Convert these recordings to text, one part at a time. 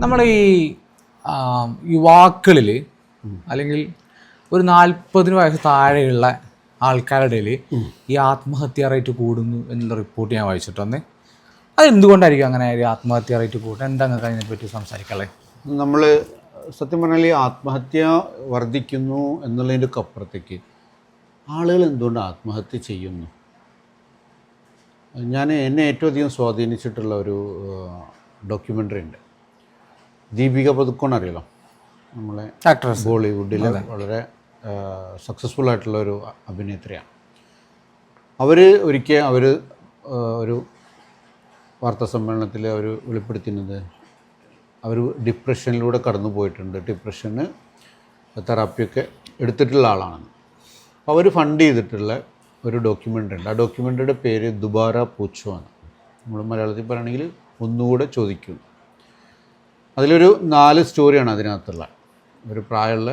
നമ്മൾ ഈ യുവാക്കളിൽ അല്ലെങ്കിൽ ഒരു നാൽപ്പതിന് വയസ്സ് താഴെയുള്ള ആൾക്കാരുടെ ഈ ആത്മഹത്യ റേറ്റ് കൂടുന്നു എന്നുള്ള റിപ്പോർട്ട് ഞാൻ വായിച്ചിട്ടുണ്ട് അത് എന്തുകൊണ്ടായിരിക്കും അങ്ങനെ ഒരു ആത്മഹത്യ റേറ്റ് കൂടുന്നത്? എന്താ അതിനെപ്പറ്റി സംസാരിക്കളെ നമ്മൾ സത്യം പറഞ്ഞാൽ ഈ ആത്മഹത്യ വർദ്ധിക്കുന്നു എന്നുള്ളതിന്റെ അപ്പുറത്തേക്ക് ആളുകൾ എന്തുകൊണ്ട് ആത്മഹത്യ ചെയ്യുന്നു? ഞാൻ എന്നെ ഏറ്റവും അധികം സ്വാധീനിച്ചിട്ടുള്ള ഒരു ഡോക്യുമെന്ററി ഉണ്ട്. ദീപിക പതുക്കോൺ അറിയാലോ നമ്മളെ ആക്ട്രസ് ബോളിവുഡിലെ വളരെ സക്സസ്ഫുൾ ആയിട്ടുള്ള ഒരു അഭിനേത്രിയാണ്. അവർ ഒരിക്കൽ അവർ ഒരു വാർത്താ സമ്മേളനത്തിൽ അവർ വെളിപ്പെടുത്തുന്നത് അവർ ഡിപ്രഷനിലൂടെ കടന്നു പോയിട്ടുണ്ട്. ഡിപ്രഷന് തെറാപ്പിയൊക്കെ എടുത്തിട്ടുള്ള ആളാണ് അപ്പോൾ അവർ ഫണ്ട് ചെയ്തിട്ടുള്ള ഒരു ഡോക്യുമെന്ററി ഉണ്ട്. ആ ഡോക്യുമെന്ററിയുടെ പേര് ദുബാര പൂച്ചോ ആണ്. നമ്മൾ മലയാളത്തിൽ പറയുകയാണെങ്കിൽ ഒന്നുകൂടെ ചോദിക്കും. അതിലൊരു നാല് സ്റ്റോറിയാണ് അതിനകത്തുള്ള. ഒരു പ്രായമുള്ള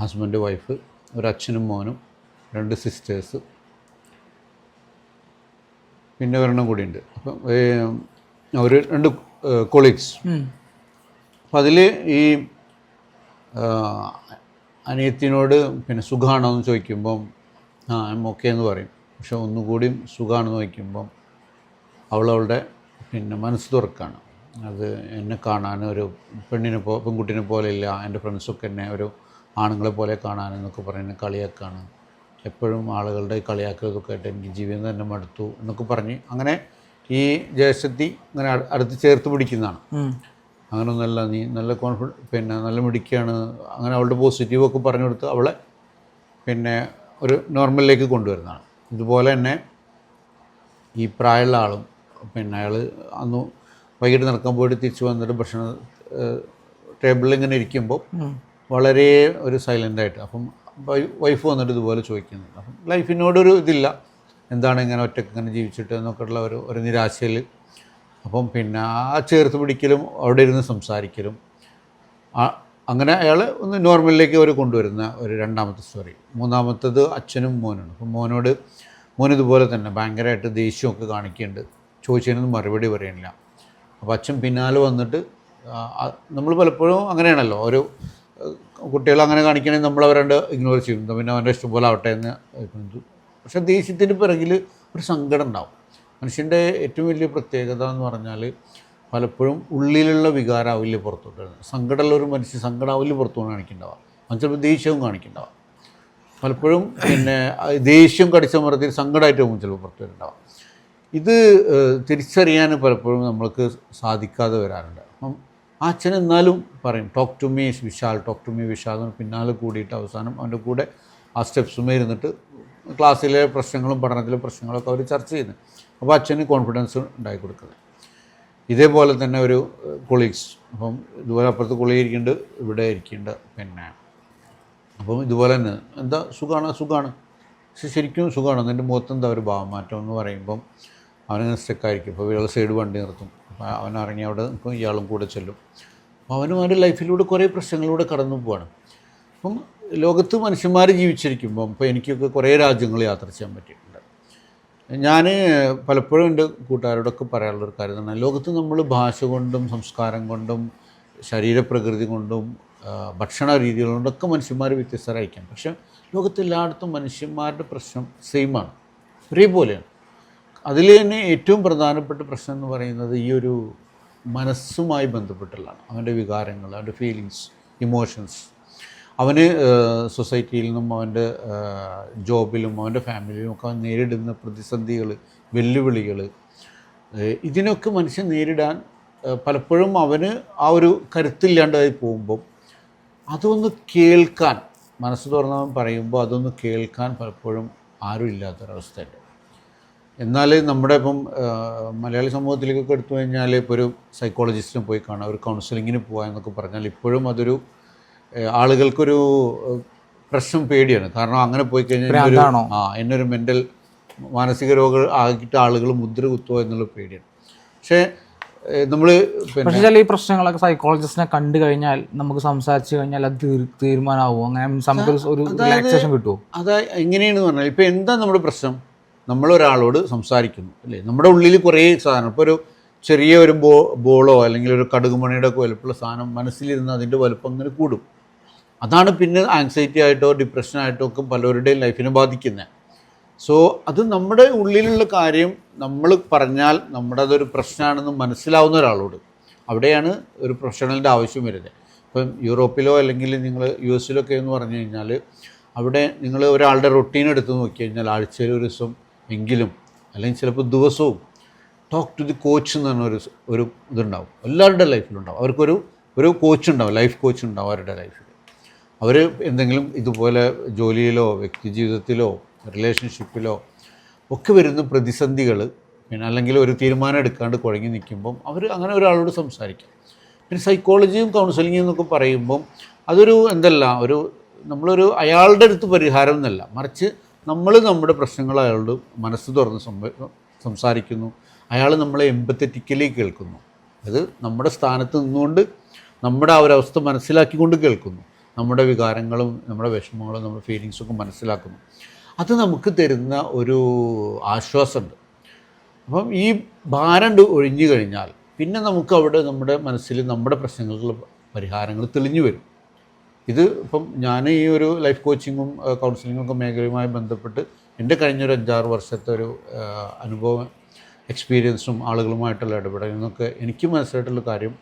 ഹസ്ബൻഡ് വൈഫ് ഒരു അച്ഛനും മോനും രണ്ട് സിസ്റ്റേഴ്സ്. പിന്നെ ഒരെണ്ണം കൂടിയുണ്ട്. അപ്പം ഒരു രണ്ട് കൊളീഗ്സ്. അപ്പം അതിൽ ഈ അനിയത്തിനോട് പിന്നെ സുഖമാണോ എന്ന് ചോദിക്കുമ്പം ആ എം ഓക്കെ എന്ന് പറയും. പക്ഷെ ഒന്നുകൂടിയും സുഖമാണെന്ന് ചോദിക്കുമ്പം അവളവളുടെ പിന്നെ മനസ്സ് തുറക്കാണ്. അത് എന്നെ കാണാൻ ഒരു പെണ്ണിനെ പോ പെൺകുട്ടിനെ പോലെ ഇല്ല എന്റെ ഫ്രണ്ട്സൊക്കെ എന്നെ ഒരു ആണുങ്ങളെ പോലെ കാണാൻ എന്നൊക്കെ പറഞ്ഞ് എന്നെ കളിയാക്കാണ്. എപ്പോഴും ആളുകളുടെ ഈ കളിയാക്കലൊക്കെ ആയിട്ട് എനിക്ക് ജീവിതം തന്നെ മടുത്തു എന്നൊക്കെ പറഞ്ഞ് അങ്ങനെ ഈ ജ്യേഷ്ഠത്തി ഇങ്ങനെ അട്- അടുത്ത് ചേർത്ത് പിടിക്കുന്നതാണ്. അങ്ങനൊന്നല്ല നീ നല്ല കോൺഫിഡ പിന്നെ നല്ല മിടിക്കുകയാണ് അങ്ങനെ അവളുടെ പോസിറ്റീവൊക്കെ പറഞ്ഞു കൊടുത്ത് അവളെ പിന്നെ ഒരു നോർമലിലേക്ക് കൊണ്ടുവരുന്നതാണ്. ഇതുപോലെ തന്നെ ഈ പ്രായമുള്ള ആളും പിന്നെ അയാൾ അന്ന് വൈകിട്ട് നടക്കാൻ പോയിട്ട് തിരിച്ചു വന്നിട്ട് ഭക്ഷണം ടേബിളിൽ ഇങ്ങനെ ഇരിക്കുമ്പോൾ വളരെ ഒരു സൈലന്റായിട്ട് അപ്പം വൈഫ് വന്നിട്ട് ഇതുപോലെ ചോദിക്കുന്നുണ്ട്. അപ്പം ലൈഫിനോടൊരു ഇതില്ല. എന്താണ് ഇങ്ങനെ ഒറ്റയ്ക്ക് ഇങ്ങനെ ജീവിച്ചിട്ട് എന്നൊക്കെയുള്ള ഒരു ഒരു നിരാശയിൽ. അപ്പം പിന്നെ ആ ചേർത്ത് പിടിക്കലും അവിടെ ഇരുന്ന് സംസാരിക്കലും. അങ്ങനെ അയാൾ ഒന്ന് നോർമലിലേക്ക് അവർ കൊണ്ടുവരുന്ന ഒരു രണ്ടാമത്തെ സ്റ്റോറി മൂന്നാമത്തത് അച്ഛനും മോനാണ് അപ്പം മോനോട് മോൻ ഇതുപോലെ തന്നെ ഭയങ്കരമായിട്ട് ദേഷ്യമൊക്കെ കാണിക്കുന്നുണ്ട്. ചോദിച്ചതിനൊന്നും മറുപടി പറയണില്ല. അപ്പോൾ അച്ഛൻ പിന്നാലെ വന്നിട്ട് നമ്മൾ പലപ്പോഴും അങ്ങനെയാണല്ലോ. ഒരു കുട്ടികൾ അങ്ങനെ കാണിക്കണമെങ്കിൽ നമ്മൾ അവരുടെ ഇഗ്നോർ ചെയ്യും. പിന്നെ അവന്റെ ഇഷ്ടം പോലെ ആവട്ടെ എന്ന്. പക്ഷെ ദേഷ്യത്തിന് പിറകിൽ ഒരു സങ്കടം ഉണ്ടാവും. മനുഷ്യന്റെ ഏറ്റവും വലിയ പ്രത്യേകത എന്ന് പറഞ്ഞാൽ പലപ്പോഴും ഉള്ളിലുള്ള വികാരാവില്ല പുറത്തോട്ട്. വരുന്നത് സങ്കടമുള്ള ഒരു മനുഷ്യൻ സങ്കടാവില്ല പുറത്തോട്ട് കാണിക്കുന്നുണ്ടാവുക അവൻ ചിലപ്പോൾ ദേഷ്യവും കാണിക്കുന്നുണ്ടാവുക പലപ്പോഴും പിന്നെ ദേഷ്യം കടിച്ചമർത്തി സങ്കടമായിട്ട് പോകും ചിലപ്പോൾ പുറത്തു വരുന്നുണ്ടാവുക ഇത് തിരിച്ചറിയാൻ പലപ്പോഴും നമ്മൾക്ക് സാധിക്കാതെ വരാറുണ്ട്. അപ്പം ആ അച്ഛൻ എന്നാലും പറയും talk to me Vishal talk to me Vishal എന്ന് പിന്നാലെ കൂടിയിട്ട് അവസാനം അവന്റെ കൂടെ ആ സ്റ്റെപ്സുമേ ഇരുന്നിട്ട് ക്ലാസ്സിലെ പ്രശ്നങ്ങളും പഠനത്തിലെ പ്രശ്നങ്ങളൊക്കെ അവർ ചർച്ച ചെയ്യുന്നത് അപ്പോൾ അച്ഛന് കോൺഫിഡൻസ് ഉണ്ടായി കൊടുക്കുന്നത്. ഇതേപോലെ തന്നെ ഒരു കൊളീഗ്സ് അപ്പം ഇതുപോലെ അപ്പുറത്ത് കൊളീഗ് ഇരിക്കുന്നുണ്ട് ഇവിടെ ഇരിക്കുന്നുണ്ട് പിന്നെ. അപ്പം ഇതുപോലെ തന്നെ എന്താ സുഖമാണ് സുഖമാണ് ശരിക്കും സുഖമാണ് എന്റെ മുഖത്ത് എന്താ ഒരു ഭാവമാറ്റം എന്ന് പറയുമ്പം അവനിങ്ങനെ സ്റ്റെക്കായിരിക്കും. അപ്പോൾ ഇയാൾ സൈഡ് വണ്ടി നിർത്തും. അപ്പോൾ അവൻ ഇറങ്ങി അവിടെ നിൽക്കും ഇയാളും കൂടെ ചെല്ലും. അപ്പോൾ അവനും അവന്റെ ലൈഫിലൂടെ കുറേ പ്രശ്നങ്ങളിലൂടെ കടന്നു പോവാണ്. അപ്പം ലോകത്ത് മനുഷ്യന്മാർ ജീവിച്ചിരിക്കുമ്പം ഇപ്പോൾ എനിക്കൊക്കെ കുറേ രാജ്യങ്ങൾ യാത്ര ചെയ്യാൻ പറ്റിയിട്ടുണ്ട്. ഞാൻ പലപ്പോഴും എന്റെ കൂട്ടുകാരോടൊക്കെ പറയാനുള്ളൊരു കാര്യം തന്നെ ലോകത്ത് നമ്മൾ ഭാഷ കൊണ്ടും സംസ്കാരം കൊണ്ടും ശരീരപ്രകൃതി കൊണ്ടും ഭക്ഷണ രീതികൾ കൊണ്ടൊക്കെ മനുഷ്യന്മാർ വ്യത്യസ്തരായിരിക്കാം. പക്ഷേ ലോകത്തെല്ലായിടത്തും മനുഷ്യന്മാരുടെ പ്രശ്നം സെയിമാണ് ഒരേപോലെയാണ്. അതിൽ തന്നെ ഏറ്റവും പ്രധാനപ്പെട്ട പ്രശ്നം എന്ന് പറയുന്നത് ഈ ഒരു മനസ്സുമായി ബന്ധപ്പെട്ടുള്ളതാണ്. അവന്റെ വികാരങ്ങൾ അവന്റെ ഫീലിങ്സ് ഇമോഷൻസ് അവന് സൊസൈറ്റിയിൽ നിന്നും അവന്റെ ജോബിലും അവന്റെ ഫാമിലിയിലും ഒക്കെ അവൻ നേരിടുന്ന പ്രതിസന്ധികൾ വെല്ലുവിളികൾ ഇതിനൊക്കെ മനുഷ്യൻ നേരിടാൻ പലപ്പോഴും അവന് ആ ഒരു കരുത്തില്ലാണ്ടായി പോകുമ്പം അതൊന്ന് കേൾക്കാൻ മനസ്സ് തുറന്നവൻ പറയുമ്പോൾ അതൊന്ന് കേൾക്കാൻ പലപ്പോഴും ആരും ഇല്ലാത്തൊരവസ്ഥയുണ്ട് എന്നാൽ നമ്മുടെ ഇപ്പം മലയാളി സമൂഹത്തിലേക്കൊക്കെ എടുത്തു കഴിഞ്ഞാൽ ഇപ്പോൾ ഒരു സൈക്കോളജിസ്റ്റിനെ പോയി കാണാം ഒരു കൗൺസിലിങ്ങിന് പോകാം എന്നൊക്കെ പറഞ്ഞാൽ ഇപ്പോഴും അതൊരു ആളുകൾക്കൊരു പ്രശ്നം പേടിയാണ്. കാരണം അങ്ങനെ പോയി കഴിഞ്ഞാൽ? ആ എന്നൊരു മെന്റൽ മാനസിക രോഗം ആക്കിയിട്ട് ആളുകൾ മുദ്ര കുത്തുക എന്നുള്ള പേടിയാണ്. പക്ഷേ നമ്മൾ പക്ഷെ ചില ഈ പ്രശ്നങ്ങളൊക്കെ സൈക്കോളജിസ്റ്റിനെ കണ്ടു കഴിഞ്ഞാൽ നമുക്ക് സംസാരിച്ചു കഴിഞ്ഞാൽ അത് തീരുമാനമാവും. അങ്ങനെ നമുക്ക് ഒരു റിലാക്സേഷൻ കിട്ടുമോ അതാ എങ്ങനെയാണെന്ന് പറഞ്ഞാൽ ഇപ്പം എന്താ നമ്മുടെ പ്രശ്നം? നമ്മളൊരാളോട് സംസാരിക്കുന്നു അല്ലേ? നമ്മുടെ ഉള്ളിൽ കുറേ സാധനം ഇപ്പോൾ ഒരു ചെറിയ ഒരു ബോ ബോളോ അല്ലെങ്കിൽ ഒരു കടുകുമണിയുടെ ഒക്കെ വലുപ്പമുള്ള സാധനം മനസ്സിലിരുന്ന് അതിന്റെ വലുപ്പം അങ്ങനെ കൂടും. അതാണ് പിന്നെ ആങ്സൈറ്റി ആയിട്ടോ ഡിപ്രഷനായിട്ടോ ഒക്കെ പലരുടെയും ലൈഫിനെ ബാധിക്കുന്നത് സോ അത് നമ്മുടെ ഉള്ളിലുള്ള കാര്യം നമ്മൾ പറഞ്ഞാൽ നമ്മുടെ അതൊരു പ്രശ്നമാണെന്ന് മനസ്സിലാവുന്ന ഒരാളോട് അവിടെയാണ് ഒരു പ്രൊഫഷണലിന്റെ ആവശ്യം വരുന്നത് ഇപ്പം യൂറോപ്പിലോ അല്ലെങ്കിൽ നിങ്ങൾ യു എസിലൊക്കെ എന്ന് പറഞ്ഞു കഴിഞ്ഞാൽ അവിടെ നിങ്ങൾ ഒരാളുടെ റൊട്ടീൻ എടുത്ത് നോക്കി കഴിഞ്ഞാൽ ആഴ്ചയിൽ ഒരു ദിവസം എങ്കിലും അല്ലെങ്കിൽ ചിലപ്പോൾ ദിവസവും ടോക്ക് ടു ദി കോച്ച് എന്ന് പറഞ്ഞ ഒരു ഒരു ഇതുണ്ടാവും. എല്ലാവരുടെ ലൈഫിലുണ്ടാവും അവർക്കൊരു ഒരു കോച്ച് ഉണ്ടാവും ലൈഫ് കോച്ച് ഉണ്ടാവും അവരുടെ ലൈഫിൽ അവർ എന്തെങ്കിലും ഇതുപോലെ ജോലിയിലോ വ്യക്തി ജീവിതത്തിലോ റിലേഷൻഷിപ്പിലോ ഒക്കെ വരുന്ന പ്രതിസന്ധികൾ പിന്നെ അല്ലെങ്കിൽ ഒരു തീരുമാനം എടുക്കാണ്ട് കുഴങ്ങി നിൽക്കുമ്പം അവർ അങ്ങനെ ഒരാളോട് സംസാരിക്കും. പിന്നെ സൈക്കോളജിയും കൗൺസിലിങ്ങും എന്നൊക്കെ പറയുമ്പം അതൊരു എന്തല്ല ഒരു നമ്മളൊരു അയാളുടെ അടുത്ത് പരിഹാരം എന്നല്ല. മറിച്ച് നമ്മൾ നമ്മുടെ പ്രശ്നങ്ങൾ അയാളോട് മനസ്സ് തുറന്ന് സംസാരിക്കുന്നു. അയാൾ നമ്മളെ എമ്പത്തറ്റിക്കലി കേൾക്കുന്നു. അത് നമ്മുടെ സ്ഥാനത്ത് നിന്നുകൊണ്ട് നമ്മുടെ ആ ഒരു അവസ്ഥ മനസ്സിലാക്കിക്കൊണ്ട് കേൾക്കുന്നു. നമ്മുടെ വികാരങ്ങളും നമ്മുടെ വിഷമങ്ങളും നമ്മുടെ ഫീലിങ്സും ഒക്കെ മനസ്സിലാക്കുന്നു. അത് നമുക്ക് തരുന്ന ഒരു ആശ്വാസമുണ്ട്. അപ്പം ഈ ഭാരം ഒഴിഞ്ഞു കഴിഞ്ഞാൽ പിന്നെ നമുക്ക് അവിടെ നമ്മുടെ മനസ്സിൽ നമ്മുടെ പ്രശ്നങ്ങൾക്കുള്ള പരിഹാരങ്ങൾ തെളിഞ്ഞു വരും. ഇത് ഇപ്പം ഞാൻ ഈ ഒരു ലൈഫ് കോച്ചിങ്ങും കൗൺസിലിങ്ങും ഒക്കെ മേഖലയുമായി ബന്ധപ്പെട്ട് എന്റെ കഴിഞ്ഞൊരു അഞ്ചാറ് വർഷത്തെ ഒരു അനുഭവം എക്സ്പീരിയൻസും ആളുകളുമായിട്ടുള്ള ഇടപെടലിനൊക്കെ എനിക്ക് മനസ്സിലായിട്ടുള്ള കാര്യം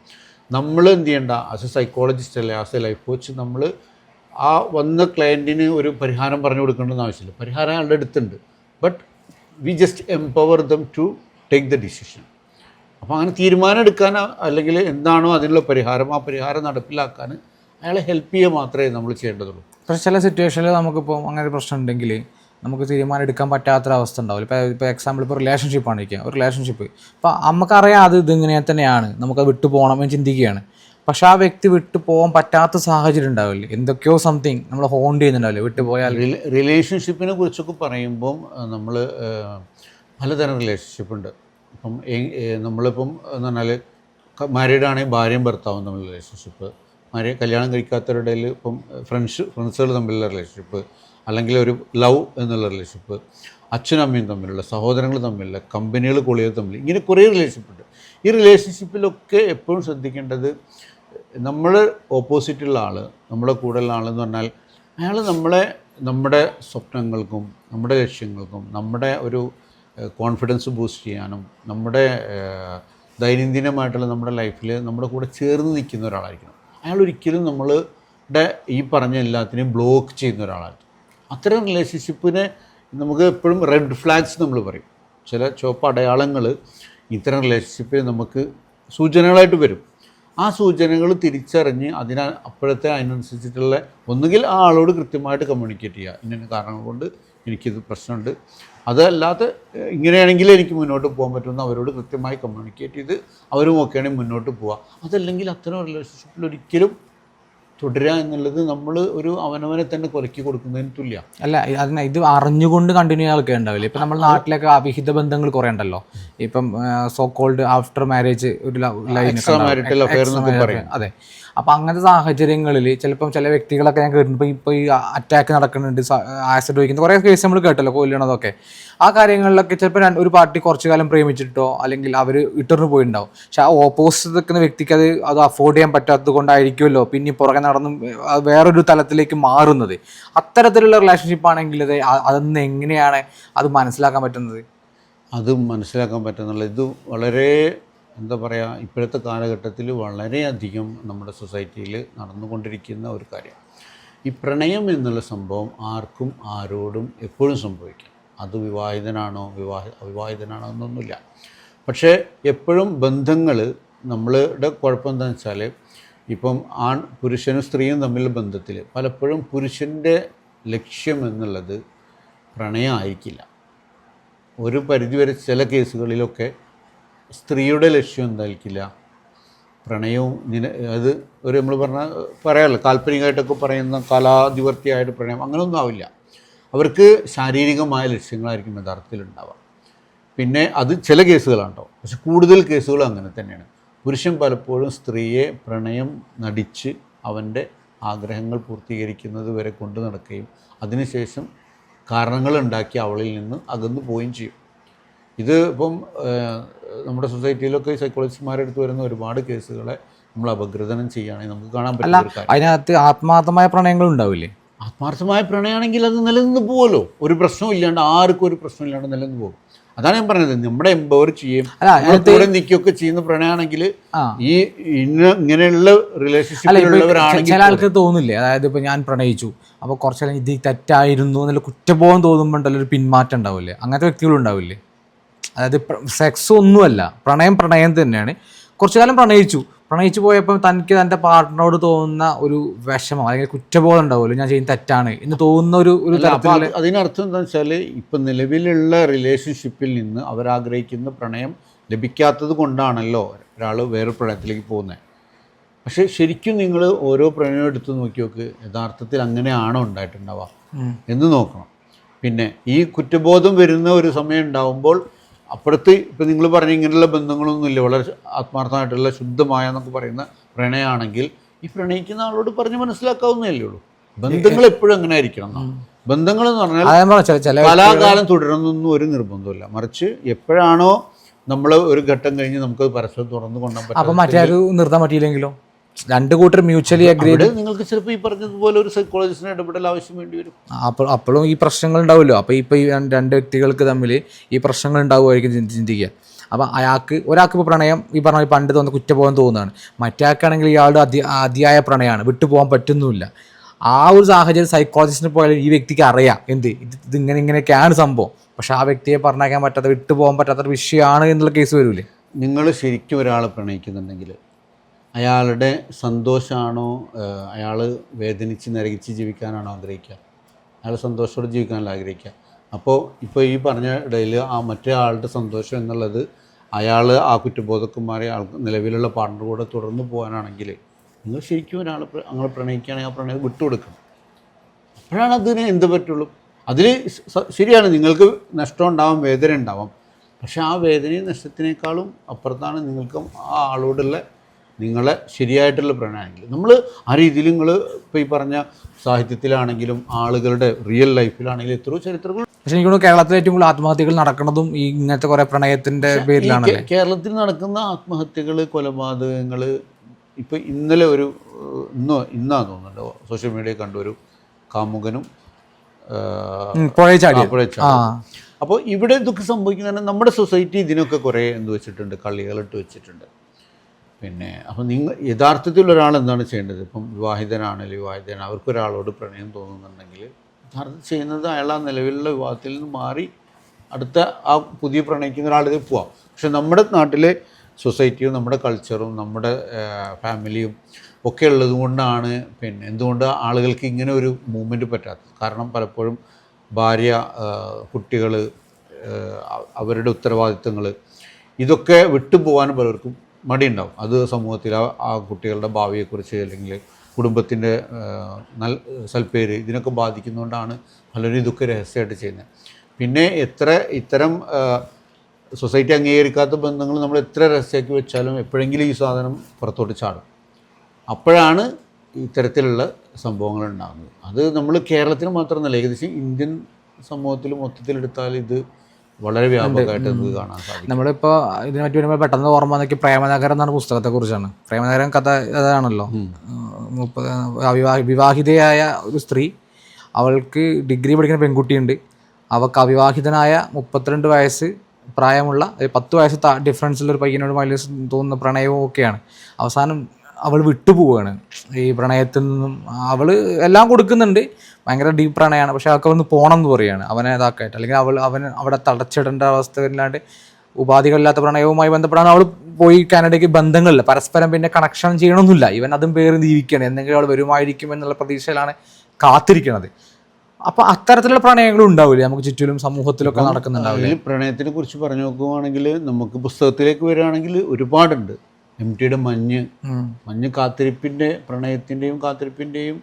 നമ്മൾ എന്ത് ചെയ്യേണ്ട ആസ് എ സൈക്കോളജിസ്റ്റ് അല്ലെ ആസ് എ ലൈഫ് കോച്ച് നമ്മൾ ആ വന്ന ക്ലയന്റിന് ഒരു പരിഹാരം പറഞ്ഞു കൊടുക്കേണ്ടെന്ന് ആവശ്യമില്ല. പരിഹാരം അയാളുടെ അടുത്തുണ്ട്. But we just empower them to take the decision അപ്പോൾ അങ്ങനെ തീരുമാനം എടുക്കാൻ അല്ലെങ്കിൽ എന്താണോ അതിനുള്ള പരിഹാരം ആ പരിഹാരം നടപ്പിലാക്കാൻ അയാളെ ഹെൽപ്പ് ചെയ്യുക മാത്രമേ നമ്മൾ ചെയ്യേണ്ടതുള്ളൂ. പക്ഷേ ചില സിറ്റുവേഷനിൽ നമുക്കിപ്പോൾ അങ്ങനെ ഒരു പ്രശ്നം ഉണ്ടെങ്കിൽ നമുക്ക് തീരുമാനം എടുക്കാൻ പറ്റാത്തൊരവസ്ഥ ഉണ്ടാവില്ല. ഇപ്പോൾ ഇപ്പോൾ എക്സാമ്പിൾ ഇപ്പോൾ ആണ് ഇരിക്കുക ഒരു റിലേഷൻഷിപ്പ് അപ്പോൾ നമുക്കറിയാം അത് ഇതിങ്ങനെ തന്നെയാണ്. നമുക്കത് വിട്ടു പോകണമെന്ന് ചിന്തിക്കുകയാണ്. പക്ഷെ ആ വ്യക്തി വിട്ടു പോകാൻ പറ്റാത്ത സാഹചര്യം ഉണ്ടാവില്ലേ? എന്തൊക്കെയോ സംതിങ് നമ്മൾ ഹോണ്ട് ചെയ്യുന്നുണ്ടാവില്ലേ? വിട്ടു പോയാൽ. റില- റിലേഷൻഷിപ്പിനെ കുറിച്ചൊക്കെ പറയുമ്പം നമ്മൾ പലതരം റിലേഷൻഷിപ്പ് ഉണ്ട്. ഇപ്പം നമ്മളിപ്പം എന്ന് പറഞ്ഞാൽ മാരീഡ് ആണെങ്കിൽ ഭാര്യയും ഭർത്താവും തമ്മിലുള്ള റിലേഷൻഷിപ്പ് മാര്യ കല്യാണം കഴിക്കാത്തവരുടെ ഇപ്പം ഫ്രണ്ട്സ് ഫ്രണ്ട്സുകൾ തമ്മിലുള്ള റിലേഷൻഷിപ്പ് അല്ലെങ്കിൽ ഒരു ലവ് എന്നുള്ള റിലേഷൻഷിപ്പ് അച്ഛനും അമ്മയും തമ്മിലുള്ള സഹോദരങ്ങൾ തമ്മിലുള്ള കമ്പനികൾ കൊളികൾ തമ്മിൽ ഇങ്ങനെ കുറേ റിലേഷൻഷിപ്പ് ഉണ്ട്. ഈ റിലേഷൻഷിപ്പിലൊക്കെ എപ്പോഴും ശ്രദ്ധിക്കേണ്ടത് നമ്മൾ ഓപ്പോസിറ്റുള്ള ആൾ നമ്മുടെ കൂടെയുള്ള ആളെന്ന് പറഞ്ഞാൽ അയാൾ നമ്മളെ നമ്മുടെ സ്വപ്നങ്ങൾക്കും നമ്മുടെ ലക്ഷ്യങ്ങൾക്കും നമ്മുടെ ഒരു കോൺഫിഡൻസ് ബൂസ്റ്റ് ചെയ്യാനും നമ്മുടെ ദൈനംദിനമായിട്ടുള്ള നമ്മുടെ ലൈഫിൽ നമ്മുടെ കൂടെ ചേർന്ന് നിൽക്കുന്ന ഒരാളായിരിക്കണം. അയാൾ ഒരിക്കലും നമ്മളുടെ ഈ പറഞ്ഞ എല്ലാത്തിനെയും ബ്ലോക്ക് ചെയ്യുന്ന ഒരാളായിരുന്നു. അത്തരം റിലേഷൻഷിപ്പിനെ നമുക്ക് എപ്പോഴും റെഡ് ഫ്ലാഗ്സ് നമ്മൾ പറയും. ചില ചുവപ്പ് അടയാളങ്ങൾ ഇത്തരം റിലേഷൻഷിപ്പിൽ നമുക്ക് സൂചനകളായിട്ട് വരും. ആ സൂചനകൾ തിരിച്ചറിഞ്ഞ് അതിന അപ്പോഴത്തെ അതിനനുസരിച്ചിട്ടുള്ള ഒന്നുകിൽ ആ ആളോട് കൃത്യമായിട്ട് കമ്മ്യൂണിക്കേറ്റ് ചെയ്യുക. ഇന്ന കാരണങ്ങൾ കൊണ്ട് എനിക്കിത് പ്രശ്നമുണ്ട്. അതല്ലാതെ ഇങ്ങനെയാണെങ്കിൽ എനിക്ക് മുന്നോട്ട് പോകാൻ പറ്റുമെന്ന് അവരോട് കൃത്യമായി കമ്മ്യൂണിക്കേറ്റ് ചെയ്ത് അവരും ഒക്കെയാണെങ്കിൽ മുന്നോട്ട് പോവുക അതല്ലെങ്കിൽ അത്തരം റിലേഷൻഷിപ്പിൽ ഒരിക്കലും തുടരുക എന്നുള്ളത് നമ്മൾ ഒരു അവനവനെ തന്നെ കുറക്കി കൊടുക്കുന്നതിന് തുല്യ. അല്ല അതിനെ ഇത് അറിഞ്ഞുകൊണ്ട് കണ്ടിന്യൂ ആൾക്കെ ഉണ്ടാവില്ല. ഇപ്പം നമ്മൾ നാട്ടിലൊക്കെ അവിഹിത ബന്ധങ്ങൾ കുറേ ഉണ്ടല്ലോ. ഇപ്പം സോ കോൾഡ് ആഫ്റ്റർ മാരേജ് ഒരു ലൈൻ. അതെ. അപ്പം അങ്ങനത്തെ സാഹചര്യങ്ങളിൽ ചിലപ്പം ചില വ്യക്തികളൊക്കെ ഞാൻ കേട്ടിട്ടുണ്ട്. ഇപ്പോൾ ഈ അറ്റാക്ക് നടക്കുന്നുണ്ട് ആസിഡ് ഒഴിക്കുന്ന കുറേ കേസ് നമ്മൾ കേട്ടല്ലോ കൊല്ലണതൊക്കെ ആ കാര്യങ്ങളിലൊക്കെ ചിലപ്പോൾ ഒരു പാർട്ടി കുറച്ചു കാലം പ്രേമിച്ചിട്ടോ അല്ലെങ്കിൽ അവർ ഇട്ടറിന് പോയിട്ടുണ്ടാവും പക്ഷേ ആ ഓപ്പോസിറ്റ് നിൽക്കുന്ന വ്യക്തിക്ക് അത് അത് അഫോർഡ് ചെയ്യാൻ പറ്റാത്തത് കൊണ്ടായിരിക്കുമല്ലോ. പിന്നെ പുറകെ നടന്ന് വേറൊരു തലത്തിലേക്ക് മാറുന്നത്. അത്തരത്തിലുള്ള റിലേഷൻഷിപ്പ് ആണെങ്കിൽ അത് അതൊന്ന് എങ്ങനെയാണ് അത് മനസ്സിലാക്കാൻ പറ്റുന്നത്? അത് മനസ്സിലാക്കാൻ പറ്റുന്നുള്ള. ഇത് വളരെ എന്താ പറയുക ഇപ്പോഴത്തെ കാലഘട്ടത്തിൽ വളരെയധികം നമ്മുടെ സൊസൈറ്റിയിൽ നടന്നുകൊണ്ടിരിക്കുന്ന ഒരു കാര്യം ഈ പ്രണയം എന്നുള്ള സംഭവം ആർക്കും ആരോടും എപ്പോഴും സംഭവിക്കാം അത് വിവാഹിതനാണോ വിവാഹ അവിവാഹിതനാണോ എന്നൊന്നുമില്ല. പക്ഷേ എപ്പോഴും ബന്ധങ്ങൾ നമ്മളുടെ കുഴപ്പം എന്താണെന്ന് വെച്ചാൽ ഇപ്പം ആൺ പുരുഷനും സ്ത്രീയും തമ്മിലുള്ള ബന്ധത്തിൽ പലപ്പോഴും പുരുഷന്റെ ലക്ഷ്യം എന്നുള്ളത് പ്രണയമായിരിക്കില്ല ഒരു പരിധിവരെ ചില കേസുകളിലൊക്കെ സ്ത്രീയുടെ ലക്ഷ്യം എന്തായിരിക്കില്ല? പ്രണയവും അത് ഒരു നമ്മൾ പറഞ്ഞ പറയാമല്ലോ കാൽപ്പനികമായിട്ടൊക്കെ പറയുന്ന കലാധിപത്യമായിട്ട് പ്രണയം അങ്ങനെയൊന്നും ആവില്ല. അവർക്ക് ശാരീരികമായ ലക്ഷ്യങ്ങളായിരിക്കും യഥാർത്ഥത്തിൽ ഉണ്ടാവുക പിന്നെ അത് ചില കേസുകളാണോ പക്ഷെ കൂടുതൽ കേസുകൾ അങ്ങനെ തന്നെയാണ്. പുരുഷൻ പലപ്പോഴും സ്ത്രീയെ പ്രണയം നടിച്ച് അവന്റെ ആഗ്രഹങ്ങൾ പൂർത്തീകരിക്കുന്നത് വരെ കൊണ്ടു നടക്കുകയും അതിനുശേഷം കാരണങ്ങളുണ്ടാക്കി അവളിൽ നിന്ന് അകന്നു പോവുകയും ചെയ്യും. ഇത് ഇപ്പം നമ്മുടെ സൊസൈറ്റിയിലൊക്കെ സൈക്കോളജിസ്റ്റുമാരുടെ അടുത്ത് വരുന്ന ഒരുപാട് കേസുകളെ നമ്മൾ അപഗ്രഥനം ചെയ്യുകയാണെങ്കിൽ നമുക്ക് കാണാൻ പറ്റില്ല അതിനകത്ത് ആത്മാർത്ഥമായ പ്രണയങ്ങൾ ഉണ്ടാവില്ലേ? ആത്മാർത്ഥമായ പ്രണയമാണെങ്കിൽ അത് നിലനിന്ന് പോകുമല്ലോ ഒരു പ്രശ്നവും ഇല്ലാണ്ട് ആർക്കും ഒരു പ്രശ്നം ഇല്ലാണ്ട് നിലനിന്ന് പോകും. അതാണ് ഞാൻ പറഞ്ഞത്. നമ്മുടെ എംപവർ ചെയ്യും. കൂടെ നിൽക്കുകയൊക്കെ ചെയ്യുന്ന പ്രണയമാണെങ്കിൽ ഈ ഇന്ന ഇങ്ങനെയുള്ള റിലേഷൻഷിപ്പിലുള്ളവരാണെങ്കിൽ ചില ആൾക്ക് തോന്നില്ലേ? അതായത് ഇപ്പൊ ഞാൻ പ്രണയിച്ചു. അപ്പൊ കുറച്ചു ഇത് തെറ്റായിരുന്നു എന്നുള്ള കുറ്റബോധം തോന്നുമ്പോണ്ടല്ലോ ഒരു പിന്മാറ്റം ഉണ്ടാവില്ലേ? അങ്ങനത്തെ വ്യക്തികളും ഉണ്ടാവില്ലേ? അതായത് സെക്സ് ഒന്നുമല്ല. പ്രണയം പ്രണയം തന്നെയാണ്. കുറച്ചു കാലം പ്രണയിച്ചു. പ്രണയിച്ചു പോയപ്പോൾ തനിക്ക് തന്റെ പാർട്ട്ണറോട് തോന്നുന്ന ഒരു വിഷമം അല്ലെങ്കിൽ കുറ്റബോധം ഉണ്ടാവുമല്ലോ. ഞാൻ ചെയ്യുന്ന തെറ്റാണ് എന്ന് തോന്നുന്ന ഒരു ഒരു അതിനർത്ഥം എന്താ വെച്ചാൽ ഇപ്പം നിലവിലുള്ള റിലേഷൻഷിപ്പിൽ നിന്ന് അവരാഗ്രഹിക്കുന്ന പ്രണയം ലഭിക്കാത്തത് കൊണ്ടാണല്ലോ ഒരാൾ വേറെ പ്രണയത്തിലേക്ക് പോകുന്നത് പക്ഷേ ശരിക്കും നിങ്ങൾ ഓരോ പ്രണയം എടുത്ത് നോക്കി നോക്ക് യഥാർത്ഥത്തിൽ അങ്ങനെയാണോ ഉണ്ടായിട്ടുണ്ടാവുക. എന്ന് നോക്കണം. പിന്നെ ഈ കുറ്റബോധം വരുന്ന ഒരു സമയം ഉണ്ടാവുമ്പോൾ അപ്പുറത്ത് ഇപ്പം നിങ്ങൾ പറഞ്ഞ ഇങ്ങനെയുള്ള ബന്ധങ്ങളൊന്നുമില്ല. വളരെ ആത്മാർത്ഥമായിട്ടുള്ള ശുദ്ധമായ എന്നൊക്കെ പറയുന്ന പ്രണയമാണെങ്കിൽ ഈ പ്രണയിക്കുന്ന ആളോട് പറഞ്ഞ് മനസ്സിലാക്കാവുന്നതല്ലേ ഉള്ളൂ. ബന്ധങ്ങൾ എപ്പോഴും അങ്ങനെ ആയിരിക്കണം ബന്ധങ്ങൾ എന്ന് പറഞ്ഞാൽ കലാകാലം തുടരുന്നൊന്നും ഒരു നിർബന്ധമില്ല മറിച്ച് എപ്പോഴാണോ നമ്മൾ ഒരു ഘട്ടം കഴിഞ്ഞ് നമുക്ക് പരസ്പരം തുറന്നു അപ്പൊ പറ്റും മറ്റേ നിർത്താൻ പറ്റിയില്ലെങ്കിലോ? രണ്ട് കൂട്ടർ മ്യൂച്വലി അഗ്രി നിങ്ങൾക്ക് ചിലപ്പോൾ ഈ പറഞ്ഞതുപോലെ ഒരു സൈക്കോളജിസ്റ്റിന് ഇടപെടൽ ആവശ്യം വേണ്ടി വരും. അപ്പോൾ അപ്പോഴും ഈ പ്രശ്നങ്ങൾ ഉണ്ടാവുമല്ലോ. അപ്പോൾ ഇപ്പോൾ ഈ രണ്ട് വ്യക്തികൾക്ക് തമ്മിൽ ഈ പ്രശ്നങ്ങൾ ഉണ്ടാവുമായിരിക്കും ചിന്തി- ചിന്തിക്കുക. അപ്പോൾ അയാൾക്ക് ഒരാൾക്ക് ഇപ്പോൾ പ്രണയം ഈ പറഞ്ഞ പണ്ട് തോന്നുന്ന കുറ്റബോധം തോന്നുന്നതാണ് മറ്റേയാൾക്കാണെങ്കിൽ ഇയാളുടെ അതി അതിയായ പ്രണയമാണ്. വിട്ടുപോകാൻ പറ്റുന്നുമില്ല. ആ ഒരു സാഹചര്യം സൈക്കോളജിസ്റ്റിന് പോയാലും ഈ വ്യക്തിക്ക് അറിയാം. എന്ത്? ഇത് ഇങ്ങനെ ഇങ്ങനെയൊക്കെയാണ് സംഭവം. പക്ഷേ ആ വ്യക്തിയെ പറഞ്ഞേക്കാൻ പറ്റാത്ത വിട്ടുപോകാൻ പറ്റാത്ത ഒരു വിഷയമാണ് എന്നുള്ള കേസ് വരൂലേ? നിങ്ങൾ ശരിക്കും ഒരാളെ പ്രണയിക്കുന്നുണ്ടെങ്കിൽ അയാളുടെ സന്തോഷമാണോ അയാൾ വേദനിച്ച് നരകിച്ച് ജീവിക്കാനാണോ ആഗ്രഹിക്കുക? അയാൾ സന്തോഷത്തോടെ ജീവിക്കാനല്ല ആഗ്രഹിക്കുക. അപ്പോൾ ഇപ്പോൾ ഈ പറഞ്ഞ ഇടയിൽ ആ മറ്റേ ആളുടെ സന്തോഷം എന്നുള്ളത് അയാൾ ആ കുറ്റബോധമൊക്കെ മാറി ആൾക്ക് നിലവിലുള്ള പാർട്ണർ കൂടെ തുടർന്ന് പോകാനാണെങ്കിൽ നിങ്ങൾ ശരിക്കും ഒരാൾ അങ്ങനെ പ്രണയിക്കുകയാണെങ്കിൽ ആ പ്രണയം വിട്ടുകൊടുക്കണം അപ്പോഴാണ് അതിന് എന്ത് പറ്റുള്ളൂ? അതിൽ ശരിയാണ് നിങ്ങൾക്ക് നഷ്ടം ഉണ്ടാവും വേദന ഉണ്ടാവാം. പക്ഷേ ആ വേദനയും നഷ്ടത്തിനേക്കാളും അപ്പുറത്താണ് നിങ്ങൾക്ക് ആ ആളോടുള്ള നിങ്ങളെ ശരിയായിട്ടുള്ള പ്രണയമെങ്കിൽ നമ്മൾ ആ രീതിയിൽ നിങ്ങൾ ഇപ്പോൾ ഈ പറഞ്ഞ സാഹിത്യത്തിലാണെങ്കിലും ആളുകളുടെ റിയൽ ലൈഫിലാണെങ്കിലും എത്രയോ ചരിത്രങ്ങൾ പക്ഷെ എനിക്ക് തോന്നുന്നു കേരളത്തിൽ ഏറ്റവും കൂടുതൽ ആത്മഹത്യകൾ നടക്കുന്നതും ഈ ഇങ്ങനത്തെ കുറേ പ്രണയത്തിന്റെ പേരിലാണ് കേരളത്തിൽ നടക്കുന്ന ആത്മഹത്യകൾ കൊലപാതകങ്ങൾ ഇപ്പോൾ ഇന്നലെ ഒരു ഇന്നോ ഇന്നാ തോന്നുന്നുണ്ട്? സോഷ്യൽ മീഡിയ കണ്ട ഒരു കാമുകനും അപ്പോൾ ഇവിടെ ഇതൊക്കെ സംഭവിക്കുന്ന നമ്മുടെ സൊസൈറ്റി ഇതിനൊക്കെ കുറേ എന്ത് വെച്ചിട്ടുണ്ട്? കളികളിട്ട് വെച്ചിട്ടുണ്ട്. പിന്നെ അപ്പം നിങ്ങൾ യഥാർത്ഥത്തിൽ ഒരാൾ എന്താണ് ചെയ്യേണ്ടത്? ഇപ്പം വിവാഹിതനാണെങ്കിൽ വിവാഹിതൻ അവർക്കൊരാളോട് പ്രണയം തോന്നുന്നുണ്ടെങ്കിൽ യഥാർത്ഥത്തിൽ ചെയ്യുന്നത് അയാൾ ആ നിലവിലുള്ള വിവാഹത്തിൽ നിന്ന് മാറി അടുത്ത ആ പുതിയ പ്രണയിക്കുന്ന ഒരാളിത് പോവാം. പക്ഷെ നമ്മുടെ നാട്ടിലെ സൊസൈറ്റിയും നമ്മുടെ കൾച്ചറും നമ്മുടെ ഫാമിലിയും ഒക്കെ ഉള്ളത് കൊണ്ടാണ് പിന്നെ എന്തുകൊണ്ട് ആളുകൾക്ക് ഇങ്ങനെ ഒരു മൂവ്മെന്റ് പറ്റാത്തത്? കാരണം പലപ്പോഴും ഭാര്യ കുട്ടികൾ അവരുടെ ഉത്തരവാദിത്തങ്ങൾ ഇതൊക്കെ വിട്ടുപോകാൻ പലർക്കും മടിയുണ്ടാവും. അത് സമൂഹത്തിൽ ആ- കുട്ടികളുടെ ഭാവിയെക്കുറിച്ച് അല്ലെങ്കിൽ കുടുംബത്തിന്റെ നൽ സൽപ്പേര് ഇതിനൊക്കെ ബാധിക്കുന്നതുകൊണ്ടാണ് പലരും ഇതൊക്കെ രഹസ്യമായിട്ട് ചെയ്യുന്നത്. പിന്നെ എത്ര ഇത്തരം സൊസൈറ്റി അംഗീകരിക്കാത്ത ബന്ധങ്ങൾ നമ്മൾ എത്ര രഹസ്യമാക്കി വെച്ചാലും എപ്പോഴെങ്കിലും ഈ സാധനം പുറത്തോട്ട് ചാടും. അപ്പോഴാണ് ഇത്തരത്തിലുള്ള സംഭവങ്ങൾ ഉണ്ടാകുന്നത്. അത് നമ്മൾ കേരളത്തിന് മാത്രമല്ല ഏകദേശം ഇന്ത്യൻ സമൂഹത്തിൽ മൊത്തത്തിലെടുത്താൽ ഇത് വളരെ വ്യാപകമായിട്ട് നമുക്ക് കാണാൻ സാധിക്കും. നമ്മളിപ്പോൾ ഇതിനെ പറ്റി വരുമ്പോൾ പെട്ടെന്ന് ഓർമ്മ വന്നേക്ക് പ്രേമനഗരം എന്നാണ് പുസ്തകത്തെ കുറിച്ചാണ് പ്രേമനഗരം കഥ അതാണല്ലോ മുപ്പത് വിവാഹിതയായ ഒരു സ്ത്രീ അവൾക്ക് ഡിഗ്രി പഠിക്കുന്ന പെൺകുട്ടിയുണ്ട്. അവൾക്ക് അവിവാഹിതനായ മുപ്പത്തിരണ്ട് വയസ്സ് പ്രായമുള്ള പത്ത് വയസ്സ് ഡിഫറൻസുള്ള ഒരു പയ്യനോട് വലിയ തോന്നുന്ന പ്രണയവും ഒക്കെയാണ്. അവസാനം അവൾ വിട്ടുപോവുകയാണ് ഈ പ്രണയത്തിൽ നിന്നും അവൾ എല്ലാം കൊടുക്കുന്നുണ്ട്. ഭയങ്കര ഡീപ്പ് പ്രണയമാണ് പക്ഷെ അവൾക്ക് ഒന്ന് പോകണം എന്ന് പറയുകയാണ് അവനെ ഇതാക്കായിട്ട്. അല്ലെങ്കിൽ അവൾ അവൻ അവിടെ തടച്ചിടേണ്ട അവസ്ഥ ഇല്ലാണ്ട് ഉപാധികളില്ലാത്ത പ്രണയവുമായി ബന്ധപ്പെടാൻ അവൾ പോയി കാനഡയ്ക്ക് ബന്ധങ്ങളില്ല. പരസ്പരം പിന്നെ കണക്ഷൻ ചെയ്യണമെന്നില്ല ഇവൻ അതും പേര് ജീവിക്കണം എന്തെങ്കിലും അവൾ വരുമായിരിക്കും എന്നുള്ള പ്രതീക്ഷയിലാണ് കാത്തിരിക്കുന്നത് അപ്പൊ അത്തരത്തിലുള്ള പ്രണയങ്ങളും ഉണ്ടാവില്ലേ? നമുക്ക് ചുറ്റിലും സമൂഹത്തിലൊക്കെ നടക്കുന്നുണ്ടാവില്ലേ? പ്രണയത്തിനെ കുറിച്ച് പറഞ്ഞു നോക്കുകയാണെങ്കിൽ നമുക്ക് പുസ്തകത്തിലേക്ക് വരികയാണെങ്കിൽ ഒരുപാടുണ്ട്. എം ടിയുടെ മഞ്ഞ്. മഞ്ഞ് കാത്തിരിപ്പിന്റെ പ്രണയത്തിന്റെയും കാത്തിരിപ്പിന്റെയും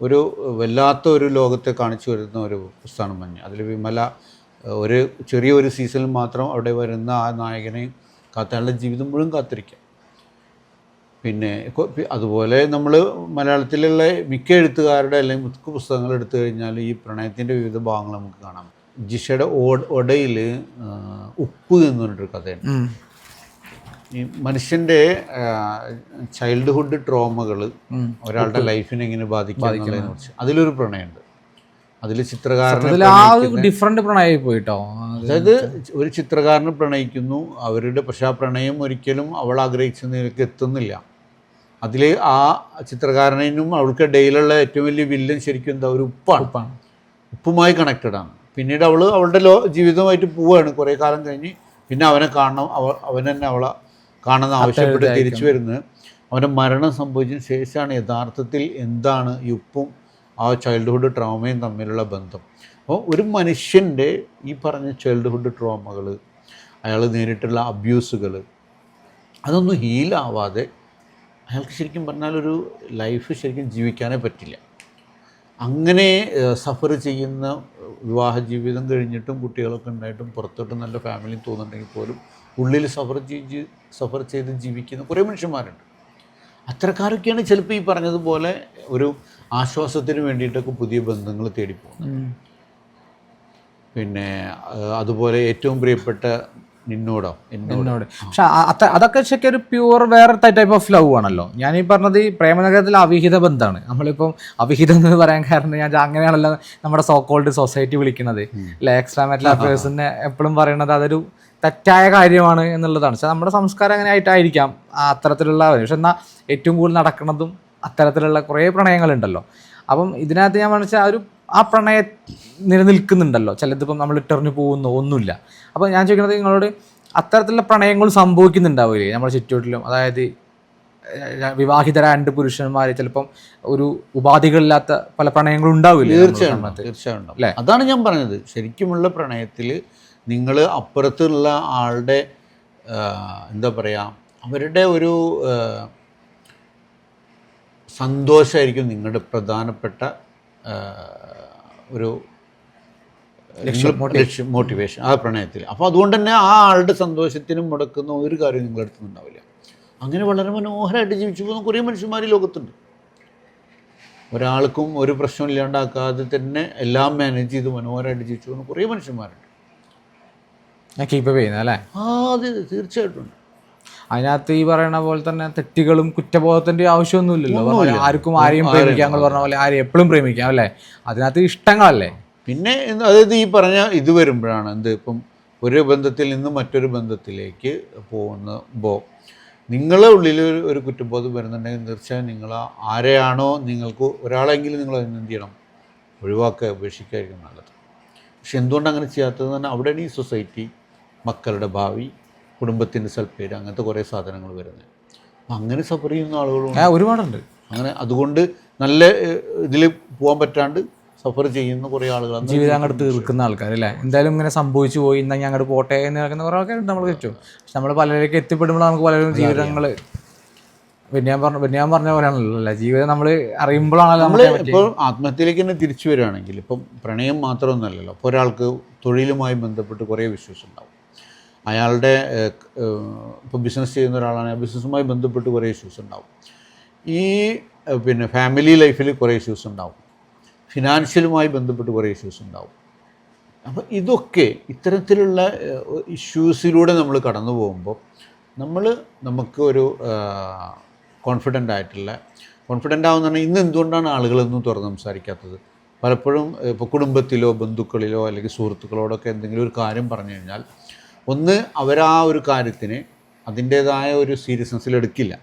ഒരു വല്ലാത്ത ഒരു ലോകത്തെ കാണിച്ചു വരുന്ന ഒരു പുസ്തകമാണ് മഞ്ഞ് അതിൽ വിമല ഒരു ചെറിയൊരു സീസണിൽ മാത്രം അവിടെ വരുന്ന ആ നായകനെ കാത്തയാളുടെ ജീവിതം മുഴുവൻ കാത്തിരിക്കാം പിന്നെ അതുപോലെ നമ്മൾ മലയാളത്തിലുള്ള മിക്ക എഴുത്തുകാരുടെ അല്ലെങ്കിൽ മിക്ക പുസ്തകങ്ങൾ എടുത്തു കഴിഞ്ഞാൽ ഈ പ്രണയത്തിന്റെ വിവിധ ഭാഗങ്ങൾ നമുക്ക് കാണാം ജിഷയുടെ ഒടയിൽ ഉപ്പ് എന്ന് പറഞ്ഞിട്ടൊരു കഥയുണ്ട്. ഈ മനുഷ്യന്റെ ചൈൽഡ്ഹുഡ് ട്രോമകൾ ഒരാളുടെ ലൈഫിനെ എങ്ങനെ ബാധിക്കും എന്നുള്ളതിനെ കുറിച്ച് അതിലൊരു പ്രണയമുണ്ട്. അതിൽ ചിത്രകാരൻ ഡിഫറെന്റ് പ്രണയമായി പോയിട്ടോ? അതായത് ഒരു ചിത്രകാരന് പ്രണയിക്കുന്നു. അവരുടെ പക്ഷെ ആ പ്രണയം ഒരിക്കലും അവൾ ആഗ്രഹിച്ച നിലയ്ക്ക് എത്തുന്നില്ല. അതിൽ ആ ചിത്രകാരനും അവൾക്ക് ഡെയിലുള്ള ഏറ്റവും വലിയ വില്ലൻ ശരിക്കും എന്താ? ഒരു ഉപ്പാണ്. ഉപ്പാണ്. ഉപ്പുമായി കണക്റ്റഡ് ആണ്. പിന്നീട് അവൾ അവളുടെ ലോ ജീവിതമായിട്ട് പോവുകയാണ് കുറേ കാലം കഴിഞ്ഞ്. പിന്നെ അവനെ കാണണം. അവ അവൻ തന്നെ അവളെ കാണുന്ന ആവശ്യപ്പെട്ട് തിരിച്ചു വരുന്നത്. അവന്റെ മരണം സംഭവിച്ചതിന് ശേഷമാണ് യഥാർത്ഥത്തിൽ എന്താണ് യുപ്പും ആ ചൈൽഡ്ഹുഡ് ട്രോമയും തമ്മിലുള്ള ബന്ധം. അപ്പോൾ ഒരു മനുഷ്യന്റെ ഈ പറഞ്ഞ ചൈൽഡ്ഹുഡ് ട്രോമകൾ അയാൾ നേരിട്ടുള്ള അബ്യൂസുകൾ അതൊന്നും ഹീലാവാതെ അയാൾക്ക് ശരിക്കും പറഞ്ഞാൽ ഒരു ലൈഫ് ശരിക്കും ജീവിക്കാനേ പറ്റില്ല. അങ്ങനെ സഫർ ചെയ്യുന്ന വിവാഹ ജീവിതം കഴിഞ്ഞിട്ടും കുട്ടികളൊക്കെ ഉണ്ടായിട്ടും പുറത്തോട്ട് നല്ല ഫാമിലി തോന്നുന്നുണ്ടെങ്കിൽ പോലും ഉള്ളിൽ സഫർ ചെയ്ത് സഫർ ചെയ്ത് ജീവിക്കുന്ന കുറേ മനുഷ്യന്മാരുണ്ട്. അത്തരക്കാരൊക്കെയാണ് ചിലപ്പോൾ ഈ പറഞ്ഞതുപോലെ ഒരു ആശ്വാസത്തിന് വേണ്ടിയിട്ടൊക്കെ പുതിയ ബന്ധങ്ങൾ തേടിപ്പോകുന്നത്. പിന്നെ അതുപോലെ ഏറ്റവും പ്രിയപ്പെട്ട നിന്നോടോ? എന്നോട്. പക്ഷെ അതൊക്കെ ശരിക്കും ഒരു പ്യൂർ വേറെ ടൈപ്പ് ഓഫ് ലവ് ആണല്ലോ. ഞാൻ ഈ പറഞ്ഞത് ഈ പ്രേമനഗരത്തിൽ അവിഹിത ബന്ധമാണ്. നമ്മളിപ്പം അവിഹിതം എന്ന് പറയാൻ കാരണം ഞാൻ അങ്ങനെയാണല്ലോ നമ്മുടെ സോക്കോൾഡ് സൊസൈറ്റി വിളിക്കുന്നത്. അല്ലെ? എക്സ്ട്രാ മെറ്റൽ അഫേഴ്സിനെ എപ്പോഴും പറയുന്നത് അതൊരു തെറ്റായ കാര്യമാണ് എന്നുള്ളതാണ്. പക്ഷെ നമ്മുടെ സംസ്കാരം അങ്ങനെ ആയിട്ടായിരിക്കാം അത്തരത്തിലുള്ള പക്ഷെ എന്നാൽ ഏറ്റവും കൂടുതൽ നടക്കുന്നതും അത്തരത്തിലുള്ള കുറേ പ്രണയങ്ങളുണ്ടല്ലോ. അപ്പം ഇതിനകത്ത് ഞാൻ പറഞ്ഞാൽ ആ ഒരു ആ പ്രണയ നിലനിൽക്കുന്നുണ്ടല്ലോ. ചിലതിപ്പം നമ്മൾ ഇട്ടെറിഞ്ഞു പോകുന്നു ഒന്നുമില്ല. അപ്പോൾ ഞാൻ ചോദിക്കുന്നത് നിങ്ങളോട് അത്തരത്തിലുള്ള പ്രണയങ്ങൾ സംഭവിക്കുന്നുണ്ടാവില്ലേ? നമ്മുടെ ചുറ്റുവട്ടിലും. അതായത് വിവാഹിതര വിവാഹിതരായ രണ്ട് പുരുഷന്മാർ ചിലപ്പം ഒരു ഉപാധികളില്ലാത്ത പല പ്രണയങ്ങളും ഉണ്ടാവില്ലേ തീർച്ചയായും തീർച്ചയായും അതാണ് ഞാൻ പറഞ്ഞത്. ശരിക്കുമുള്ള പ്രണയത്തിൽ നിങ്ങൾ അപ്പുറത്തുള്ള ആളുടെ എന്താ പറയുക അവരുടെ ഒരു സന്തോഷമായിരിക്കും നിങ്ങളുടെ പ്രധാനപ്പെട്ട ഒരു ലക്ഷ്യം മോട്ടിവേഷൻ ആ പ്രണയത്തിൽ. അപ്പോൾ അതുകൊണ്ട് തന്നെ ആ ആളുടെ സന്തോഷത്തിനും മുടക്കുന്ന ഒരു കാര്യം നിങ്ങളുടെ അടുത്ത് ഉണ്ടാവില്ല. അങ്ങനെ വളരെ മനോഹരമായിട്ട് ജീവിച്ചു പോകുന്ന കുറേ മനുഷ്യന്മാർ ലോകത്തുണ്ട്. ഒരാൾക്കും ഒരു പ്രശ്നം ഇല്ലാണ്ടാക്കാതെ തന്നെ എല്ലാം മാനേജ് ചെയ്ത് മനോഹരമായിട്ട് ജീവിച്ചു പോകുന്ന കുറേ മനുഷ്യന്മാരുണ്ട്. ഞാൻ കീപ്പ് ചെയ്യുന്നത് അല്ലേ? ആ അതെ അതെ, തീർച്ചയായിട്ടും. അതിനകത്ത് ഈ പറയുന്ന പോലെ തന്നെ തെറ്റുകളും കുറ്റബോധത്തിന്റെ ആവശ്യമൊന്നുമില്ലല്ലോ. ആർക്കും ആരെയും പ്രേമിക്കാം എന്ന് പറഞ്ഞ പോലെ ആരെയും എപ്പോഴും പ്രേമിക്കാം അല്ലേ? അതിനകത്ത് ഇഷ്ടങ്ങളല്ലേ? പിന്നെ അതായത് ഈ പറഞ്ഞ ഇത് വരുമ്പോഴാണ് എന്ത് ഇപ്പം ഒരു ബന്ധത്തിൽ നിന്ന് മറ്റൊരു ബന്ധത്തിലേക്ക് പോകുമ്പോൾ നിങ്ങളെ ഉള്ളിൽ ഒരു ഒരു കുറ്റബോധം വരുന്നുണ്ടെങ്കിൽ തീർച്ചയായും നിങ്ങൾ ആരെയാണോ നിങ്ങൾക്ക് ഒരാളെങ്കിലും നിങ്ങൾ അതിന് എന്ത് ചെയ്യണം? ഒഴിവാക്കുക ഉപേക്ഷിക്കായിരിക്കും നല്ലത്. പക്ഷെ എന്തുകൊണ്ട് അങ്ങനെ ചെയ്യാത്തത് തന്നെ അവിടെയാണ് ഈ സൊസൈറ്റി മക്കളുടെ ഭാവി കുടുംബത്തിന്റെ സൽപ്പേര് അങ്ങനത്തെ കുറേ സാധനങ്ങൾ വരുന്നത്. അപ്പം അങ്ങനെ സഫർ ചെയ്യുന്ന ആളുകളും ആ, ഒരുപാടുണ്ട്. അങ്ങനെ അതുകൊണ്ട് നല്ല ഇതിൽ പോകാൻ പറ്റാണ്ട് സഫർ ചെയ്യുന്ന കുറേ ആളുകൾ ജീവിതം അങ്ങോട്ട് തീർക്കുന്ന ആൾക്കാർ അല്ലേ എന്തായാലും ഇങ്ങനെ സംഭവിച്ചു പോയി എന്നാൽ ഞാൻ അങ്ങോട്ട് പോട്ടെ എന്ന് നടക്കുന്ന കുറേ ആൾക്കാരുണ്ട് നമ്മൾ ചുറ്റും. പക്ഷെ നമ്മൾ പലരിലേക്ക് എത്തിപ്പെടുമ്പോൾ നമുക്ക് പലരും ജീവിതങ്ങൾ പിന്നെ ഞാൻ പറഞ്ഞ പിന്നെ ഞാൻ പറഞ്ഞ പോലെയാണല്ലോ. അല്ലേ ജീവിതം നമ്മൾ അറിയുമ്പോഴാണല്ലോ നമ്മൾ ഇപ്പോൾ ആത്മഹത്യയിലേക്ക് തന്നെ തിരിച്ചു വരികയാണെങ്കിൽ ഇപ്പം പ്രണയം മാത്രമൊന്നുമല്ലല്ലോ അപ്പോൾ ഒരാൾക്ക് തൊഴിലുമായി ബന്ധപ്പെട്ട് കുറേ വിശ്വാസം ഉണ്ടാവും അയാളുടെ ഇപ്പോൾ ബിസിനസ് ചെയ്യുന്ന ഒരാളാണെങ്കിൽ ബിസിനസ്സുമായി ബന്ധപ്പെട്ട് കുറേ ഇഷ്യൂസ് ഉണ്ടാവും. ഈ പിന്നെ ഫാമിലി ലൈഫിൽ കുറേ ഇഷ്യൂസ് ഉണ്ടാവും. ഫിനാൻഷ്യലുമായി ബന്ധപ്പെട്ട് കുറേ ഇഷ്യൂസ് ഉണ്ടാവും. അപ്പോൾ ഇതൊക്കെ ഇത്തരത്തിലുള്ള ഇഷ്യൂസിലൂടെ നമ്മൾ കടന്നു പോകുമ്പോൾ നമ്മൾ നമുക്ക് ഒരു കോൺഫിഡന്റ് ആയിട്ടുള്ള കോൺഫിഡന്റ് ആവുന്ന പറഞ്ഞാൽ ഇന്ന് എന്തുകൊണ്ടാണ് ആളുകളൊന്നും തുറന്ന് സംസാരിക്കാത്തത്? പലപ്പോഴും ഇപ്പോൾ കുടുംബത്തിലോ ബന്ധുക്കളിലോ അല്ലെങ്കിൽ സുഹൃത്തുക്കളോടൊക്കെ എന്തെങ്കിലും ഒരു കാര്യം പറഞ്ഞു കഴിഞ്ഞാൽ ഒന്ന് അവരാ ഒരു കാര്യത്തിന് അതിന്റേതായ ഒരു സീരിയസ്നെസ്സിൽ എടുക്കില്ല.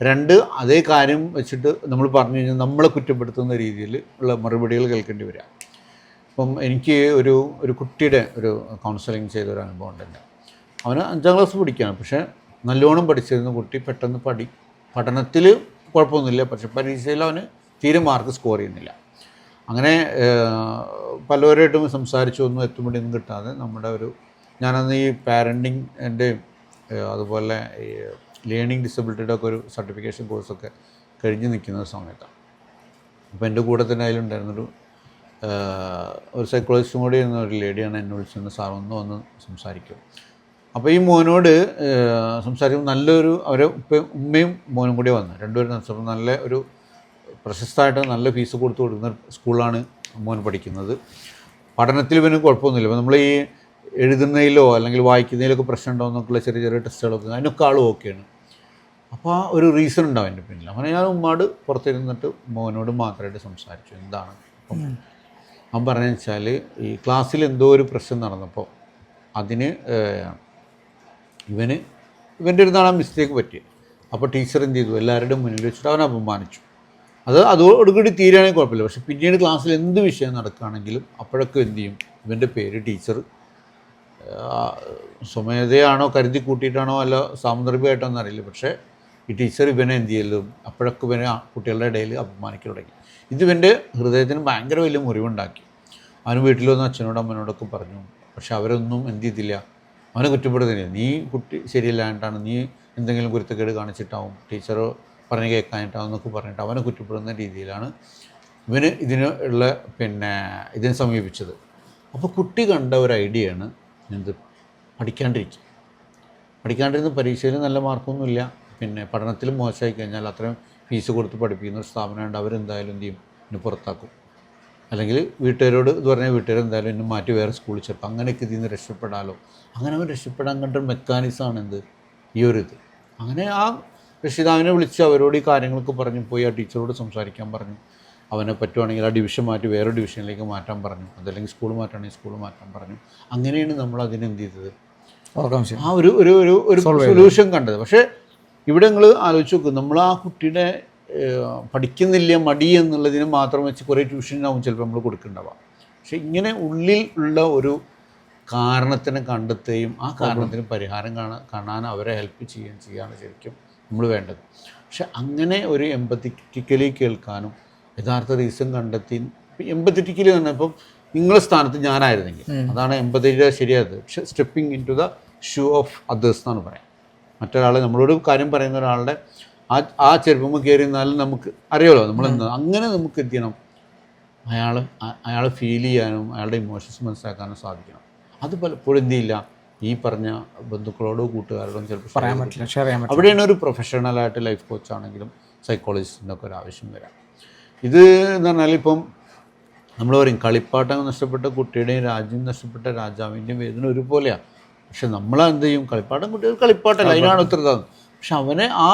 രണ്ട് അതേ കാര്യം വെച്ചിട്ട് നമ്മൾ പറഞ്ഞു കഴിഞ്ഞാൽ നമ്മളെ കുറ്റപ്പെടുത്തുന്ന രീതിയിൽ ഉള്ള മറുപടികൾ കേൾക്കേണ്ടി വരിക. ഇപ്പം എനിക്ക് ഒരു ഒരു കുട്ടിയുടെ ഒരു കൗൺസിലിംഗ് ചെയ്ത ഒരു അനുഭവം ഉണ്ട് അവന് അഞ്ചാം ക്ലാസ് പഠിക്കുകയാണ്. പക്ഷേ നല്ലോണം പഠിച്ചിരുന്ന കുട്ടി പെട്ടെന്ന് പഠി പഠനത്തിൽ കുഴപ്പമൊന്നുമില്ല. പക്ഷെ പരീക്ഷയിൽ അവന് തീരെ മാർക്ക് സ്കോർ ചെയ്യുന്നില്ല. അങ്ങനെ പലവരായിട്ടും സംസാരിച്ചു ഒന്നും എത്തുമ്പോഴൊന്നും കിട്ടാതെ നമ്മുടെ ഒരു ഞാനന്ന് ഈ പാരന്റിങ് എന്റെ അതുപോലെ ഈ ലേണിംഗ് ഡിസബിലിറ്റിയുടെ ഒക്കെ ഒരു സർട്ടിഫിക്കേഷൻ കോഴ്സൊക്കെ കഴിഞ്ഞ് നിൽക്കുന്ന സമയത്താണ്. അപ്പോൾ എന്റെ കൂടെ തന്നെ അതിലുണ്ടായിരുന്നൊരു ഒരു സൈക്കോളജിസ്റ്റും കൂടി ഇരുന്ന ഒരു ലേഡിയാണ് എന്നെ വിളിച്ചിരുന്നത്. സാർ ഒന്ന് വന്ന് സംസാരിക്കും. അപ്പോൾ ഈ മോനോട് സംസാരിക്കുമ്പോൾ നല്ലൊരു അവരെ ഉപ്പയും ഉമ്മയും മോനും കൂടി വന്നു. രണ്ടുപേരും സംസാരിക്കും നല്ല ഒരു പ്രശസ്തമായിട്ട് നല്ല ഫീസ് കൊടുത്തു കൊടുക്കുന്ന സ്കൂളാണ് മോൻ പഠിക്കുന്നത്. പഠനത്തിൽ പിന്നെ കുഴപ്പമൊന്നുമില്ല. അപ്പോൾ നമ്മൾ ഈ എഴുതുന്നതിലോ അല്ലെങ്കിൽ വായിക്കുന്നതിലൊക്കെ പ്രശ്നം ഉണ്ടോ എന്നൊക്കെയുള്ള ചെറിയ ചെറിയ ടെസ്റ്റുകളൊക്കെ അതിനൊക്കെ ആളും ഓക്കെയാണ്. അപ്പോൾ ആ ഒരു റീസൺ ഉണ്ടാവും എന്റെ പിന്നിൽ. അങ്ങനെ ഞാൻ ഉമ്മാട് പുറത്തിരുന്നിട്ട് മോനോട് മാത്രമായിട്ട് സംസാരിച്ചു. എന്താണ് അപ്പം അവൻ പറഞ്ഞു വെച്ചാൽ ഈ ക്ലാസ്സിൽ എന്തോ ഒരു പ്രശ്നം നടന്നപ്പോൾ അതിന് ഇവന് ഇവന്റെ ഒരു നാളെ മിസ്റ്റേക്ക് പറ്റി. അപ്പോൾ ടീച്ചർ എന്ത് ചെയ്തു? എല്ലാവരുടെയും മുന്നിൽ വെച്ചിട്ട് അവനെ അപമാനിച്ചു. അത് അതോടുകൂടി തീരുകയാണെങ്കിൽ കുഴപ്പമില്ല. പക്ഷെ പിന്നീട് ക്ലാസ്സിൽ എന്ത് വിഷയം നടക്കുകയാണെങ്കിലും അപ്പോഴൊക്കെ എന്ത് ചെയ്യും? ഇവന്റെ പേര് ടീച്ചർ സ്വമേധയാണോ കരുതി കൂട്ടിയിട്ടാണോ അല്ല സാമുദ്രികമായിട്ടോ എന്നറിയില്ല പക്ഷേ ഈ ടീച്ചർ ഇവനെ എന്ത് ചെയ്യലും അപ്പോഴൊക്കെ ഇവനെ കുട്ടികളുടെ ഇടയിൽ അപമാനിക്കാൻ തുടങ്ങി. ഇത് ഇവന്റെ ഹൃദയത്തിന് ഭയങ്കര വലിയ മുറിവുണ്ടാക്കി. അവന് വീട്ടിൽ വന്ന് അച്ഛനോടും അമ്മനോടൊക്കെ പറഞ്ഞു പക്ഷെ അവരൊന്നും എന്ത് ചെയ്തില്ല. അവനെ കുറ്റപ്പെടുന്നില്ല നീ കുട്ടി ശരിയല്ലായിട്ടാണ് നീ എന്തെങ്കിലും കുരുത്തക്കേട് കാണിച്ചിട്ടാവും ടീച്ചറോ പറഞ്ഞ് കേൾക്കാനായിട്ടാവും എന്നൊക്കെ പറഞ്ഞിട്ട് അവനെ കുറ്റപ്പെടുന്ന രീതിയിലാണ് ഇവന് ഇതിന് ഉള്ള പിന്നെ ഇതിനെ സമീപിച്ചത്. അപ്പോൾ കുട്ടി കണ്ട ഒരു ഐഡിയയാണ് എന്ത് പഠിക്കാണ്ടിരിക്കുക പഠിക്കാണ്ടിരുന്ന് പരീക്ഷയിൽ നല്ല മാർക്കൊന്നുമില്ല. പിന്നെ പഠനത്തിൽ മോശമായി കഴിഞ്ഞാൽ അത്രയും ഫീസ് കൊടുത്ത് പഠിപ്പിക്കുന്ന ഒരു സ്ഥാപനമുണ്ട് അവരെന്തായാലും എന്ത് ചെയ്യും? എന്നെ പുറത്താക്കും. അല്ലെങ്കിൽ വീട്ടുകാരോട് ഇത് പറഞ്ഞാൽ വീട്ടുകാർ എന്തായാലും എന്നെ മാറ്റി വേറെ സ്കൂളിൽ ചേർക്കും. അങ്ങനെയൊക്കെ ഇതിൽ നിന്ന് രക്ഷപ്പെടാമല്ലോ അങ്ങനെ അവൻ രക്ഷപ്പെടാൻ കണ്ട മെക്കാനിസം മെക്കാനിസമാണ് എന്ത്? ഈ ഒരു ഇത്. അങ്ങനെ ആ രക്ഷിതാവിനെ വിളിച്ച് അവരോട് ഈ കാര്യങ്ങളൊക്കെ പറഞ്ഞു പോയി ആ ടീച്ചറോട് സംസാരിക്കാൻ പറഞ്ഞു. അവനെ പറ്റുവാണെങ്കിൽ ആ ഡിവിഷൻ മാറ്റി വേറെ ഡിവിഷനിലേക്ക് മാറ്റാൻ പറഞ്ഞു. അതല്ലെങ്കിൽ സ്കൂൾ മാറ്റുകയാണെങ്കിൽ സ്കൂൾ മാറ്റാൻ പറഞ്ഞു. അങ്ങനെയാണ് നമ്മൾ അതിനെന്ത് ചെയ്തത്? ആ ഒരു ഒരു ഒരു ഒരു സൊല്യൂഷൻ കണ്ടത്. പക്ഷേ ഇവിടെ നിങ്ങൾ ആലോചിച്ച് നോക്കും. നമ്മൾ ആ കുട്ടിയുടെ പഠിക്കുന്നില്ല മടി എന്നുള്ളതിന് മാത്രം വെച്ച് കുറേ ട്യൂഷനാവും ചിലപ്പോൾ നമ്മൾ കൊടുക്കുന്നുണ്ടാവാം. പക്ഷെ ഇങ്ങനെ ഉള്ളിൽ ഉള്ള ഒരു കാരണത്തിനെ കണ്ടെത്തുകയും ആ കാരണത്തിന് പരിഹാരം കാണാൻ കാണാൻ അവരെ ഹെൽപ്പ് ചെയ്യുകയും ചെയ്യാണ് ശരിക്കും നമ്മൾ വേണ്ടത്. പക്ഷെ അങ്ങനെ ഒരു എമ്പത്തിക്കലി കേൾക്കാനും യഥാർത്ഥ റീസൺ കണ്ടെത്തി. എമ്പത്തിക്കലി തന്നെ ഇപ്പം നിങ്ങളുടെ സ്ഥാനത്ത് ഞാനായിരുന്നെങ്കിൽ. അതാണ് എൺപതിന്റെ ശരിയായത്. പക്ഷെ stepping into the shoe of others എന്നാണ് പറയാം. മറ്റൊരാൾ നമ്മളോട് കാര്യം പറയുന്ന ഒരാളുടെ ആ ആ ചെരുപ്പമ്മ കയറി നിന്നാലും നമുക്ക് അറിയാമല്ലോ നമ്മൾ അങ്ങനെ നമുക്ക് എന്ത് ചെയ്യണം? അയാൾ അയാളെ ഫീൽ ചെയ്യാനും അയാളുടെ ഇമോഷൻസ് മനസ്സിലാക്കാനും സാധിക്കണം. അത് പലപ്പോഴും എന്ത് ചെയ്യില്ല? ഈ പറഞ്ഞ ബന്ധുക്കളോടോ കൂട്ടുകാരോടും ചിലപ്പോൾ പറയാൻ പറ്റില്ല അവിടെയാണ് ഒരു പ്രൊഫഷണലായിട്ട് ലൈഫ് കോച്ച് ആണെങ്കിലും സൈക്കോളജിസ്റ്റിന്റെ ഒക്കെ ഒരു ആവശ്യം വരാം. ഇത് എന്ന് പറഞ്ഞാൽ ഇപ്പം നമ്മൾ പറയും കളിപ്പാട്ടം നഷ്ടപ്പെട്ട കുട്ടിയുടെയും രാജ്യം നഷ്ടപ്പെട്ട രാജാവിന്റെയും വേദന ഒരുപോലെയാണ് പക്ഷെ നമ്മളെന്ത് ചെയ്യും? കളിപ്പാട്ടം കുട്ടികൾ കളിപ്പാട്ടല്ല അതിനാണ് ഉത്തരവാദിത്വം പക്ഷെ അവനെ ആ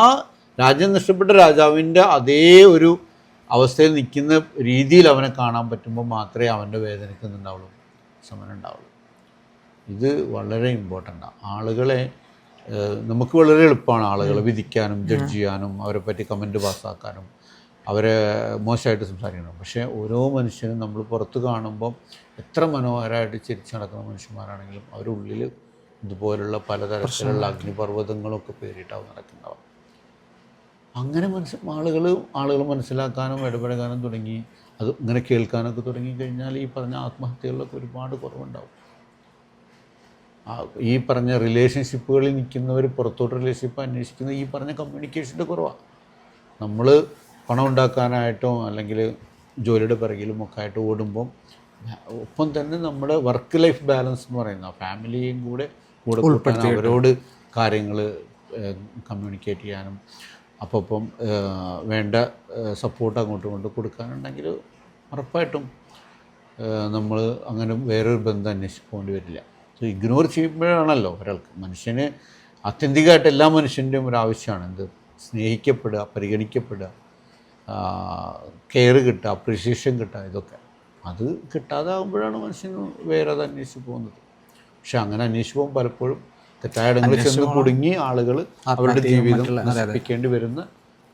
രാജ്യം നഷ്ടപ്പെട്ട രാജാവിന്റെ അതേ ഒരു അവസ്ഥയിൽ നിൽക്കുന്ന രീതിയിൽ അവനെ കാണാൻ പറ്റുമ്പോൾ മാത്രമേ അവന്റെ വേദനയ്ക്കുന്നുണ്ടാവുള്ളൂ സമനം ഉണ്ടാവുള്ളൂ. ഇത് വളരെ ഇമ്പോർട്ടന്റ് ആണ് ആളുകളെ നമുക്ക് വളരെ എളുപ്പമാണ് ആളുകളെ വിധിക്കാനും ജഡ്ജ് ചെയ്യാനും അവരെ പറ്റി കമന്റ് പാസ്സാക്കാനും. അവരെ മോശമായിട്ട് സംസാരിക്കണം. പക്ഷേ ഓരോ മനുഷ്യനും നമ്മൾ പുറത്ത് കാണുമ്പം എത്ര മനോഹരമായിട്ട് ചിരിച്ച് നടക്കുന്ന മനുഷ്യന്മാരാണെങ്കിലും അവരുള്ളിൽ ഇതുപോലുള്ള പലതരത്തിലുള്ള അഗ്നിപർവതങ്ങളൊക്കെ പേരിട്ടാവും നടക്കുന്നവർ. അങ്ങനെ മനസ്സ് ആളുകൾ ആളുകൾ മനസ്സിലാക്കാനും ഇടപെടാനും തുടങ്ങി അത് ഇങ്ങനെ കേൾക്കാനൊക്കെ തുടങ്ങി കഴിഞ്ഞാൽ ഈ പറഞ്ഞ ആത്മഹത്യകളിലൊക്കെ ഒരുപാട് കുറവുണ്ടാവും. ഈ പറഞ്ഞ റിലേഷൻഷിപ്പുകളിൽ നിൽക്കുന്നവർ പുറത്തോട്ട് റിലേഷൻഷിപ്പ് അന്വേഷിക്കുന്ന ഈ പറഞ്ഞ കമ്മ്യൂണിക്കേഷന്റെ കുറവാണ് നമ്മൾ പണം ഉണ്ടാക്കാനായിട്ടോ അല്ലെങ്കിൽ ജോലിയുടെ പിറകിലും ഒക്കെ ആയിട്ട് ഓടുമ്പം ഒപ്പം തന്നെ നമ്മുടെ വർക്ക് ലൈഫ് ബാലൻസ് എന്ന് പറയുന്ന ഫാമിലിയും കൂടെ കൂടെ കൂട്ടാൻ അവരോട് കാര്യങ്ങൾ കമ്മ്യൂണിക്കേറ്റ് ചെയ്യാനും അപ്പം വേണ്ട സപ്പോർട്ട് അങ്ങോട്ടും ഇങ്ങോട്ടും കൊടുക്കാനുണ്ടെങ്കിൽ ഉറപ്പായിട്ടും നമ്മൾ അങ്ങനെ വേറൊരു ബന്ധം അന്വേഷിച്ച് പോകേണ്ടി വരില്ല. സോ ഇഗ്നോർ ചെയ്യുമ്പോഴാണല്ലോ ഒരാൾക്ക്. മനുഷ്യന് ആത്യന്തികമായിട്ട് എല്ലാ മനുഷ്യന്റെയും ഒരു ആവശ്യമാണ്. എന്ത്? സ്നേഹിക്കപ്പെടുക പരിഗണിക്കപ്പെടുക. കെയർ കിട്ടുക അപ്രിസിയേഷൻ കിട്ടുക ഇതൊക്കെ. അത് കിട്ടാതാകുമ്പോഴാണ് മനുഷ്യന് വേറെ അത് അന്വേഷിച്ച് പോകുന്നത്. പക്ഷെ അങ്ങനെ അന്വേഷിച്ച് പോകുമ്പോൾ പലപ്പോഴും തെറ്റായ ഇടങ്ങളിൽ ചെന്ന് കുടുങ്ങി ആളുകൾ അവരുടെ ജീവിതം നശിപ്പിക്കേണ്ടി വരുന്ന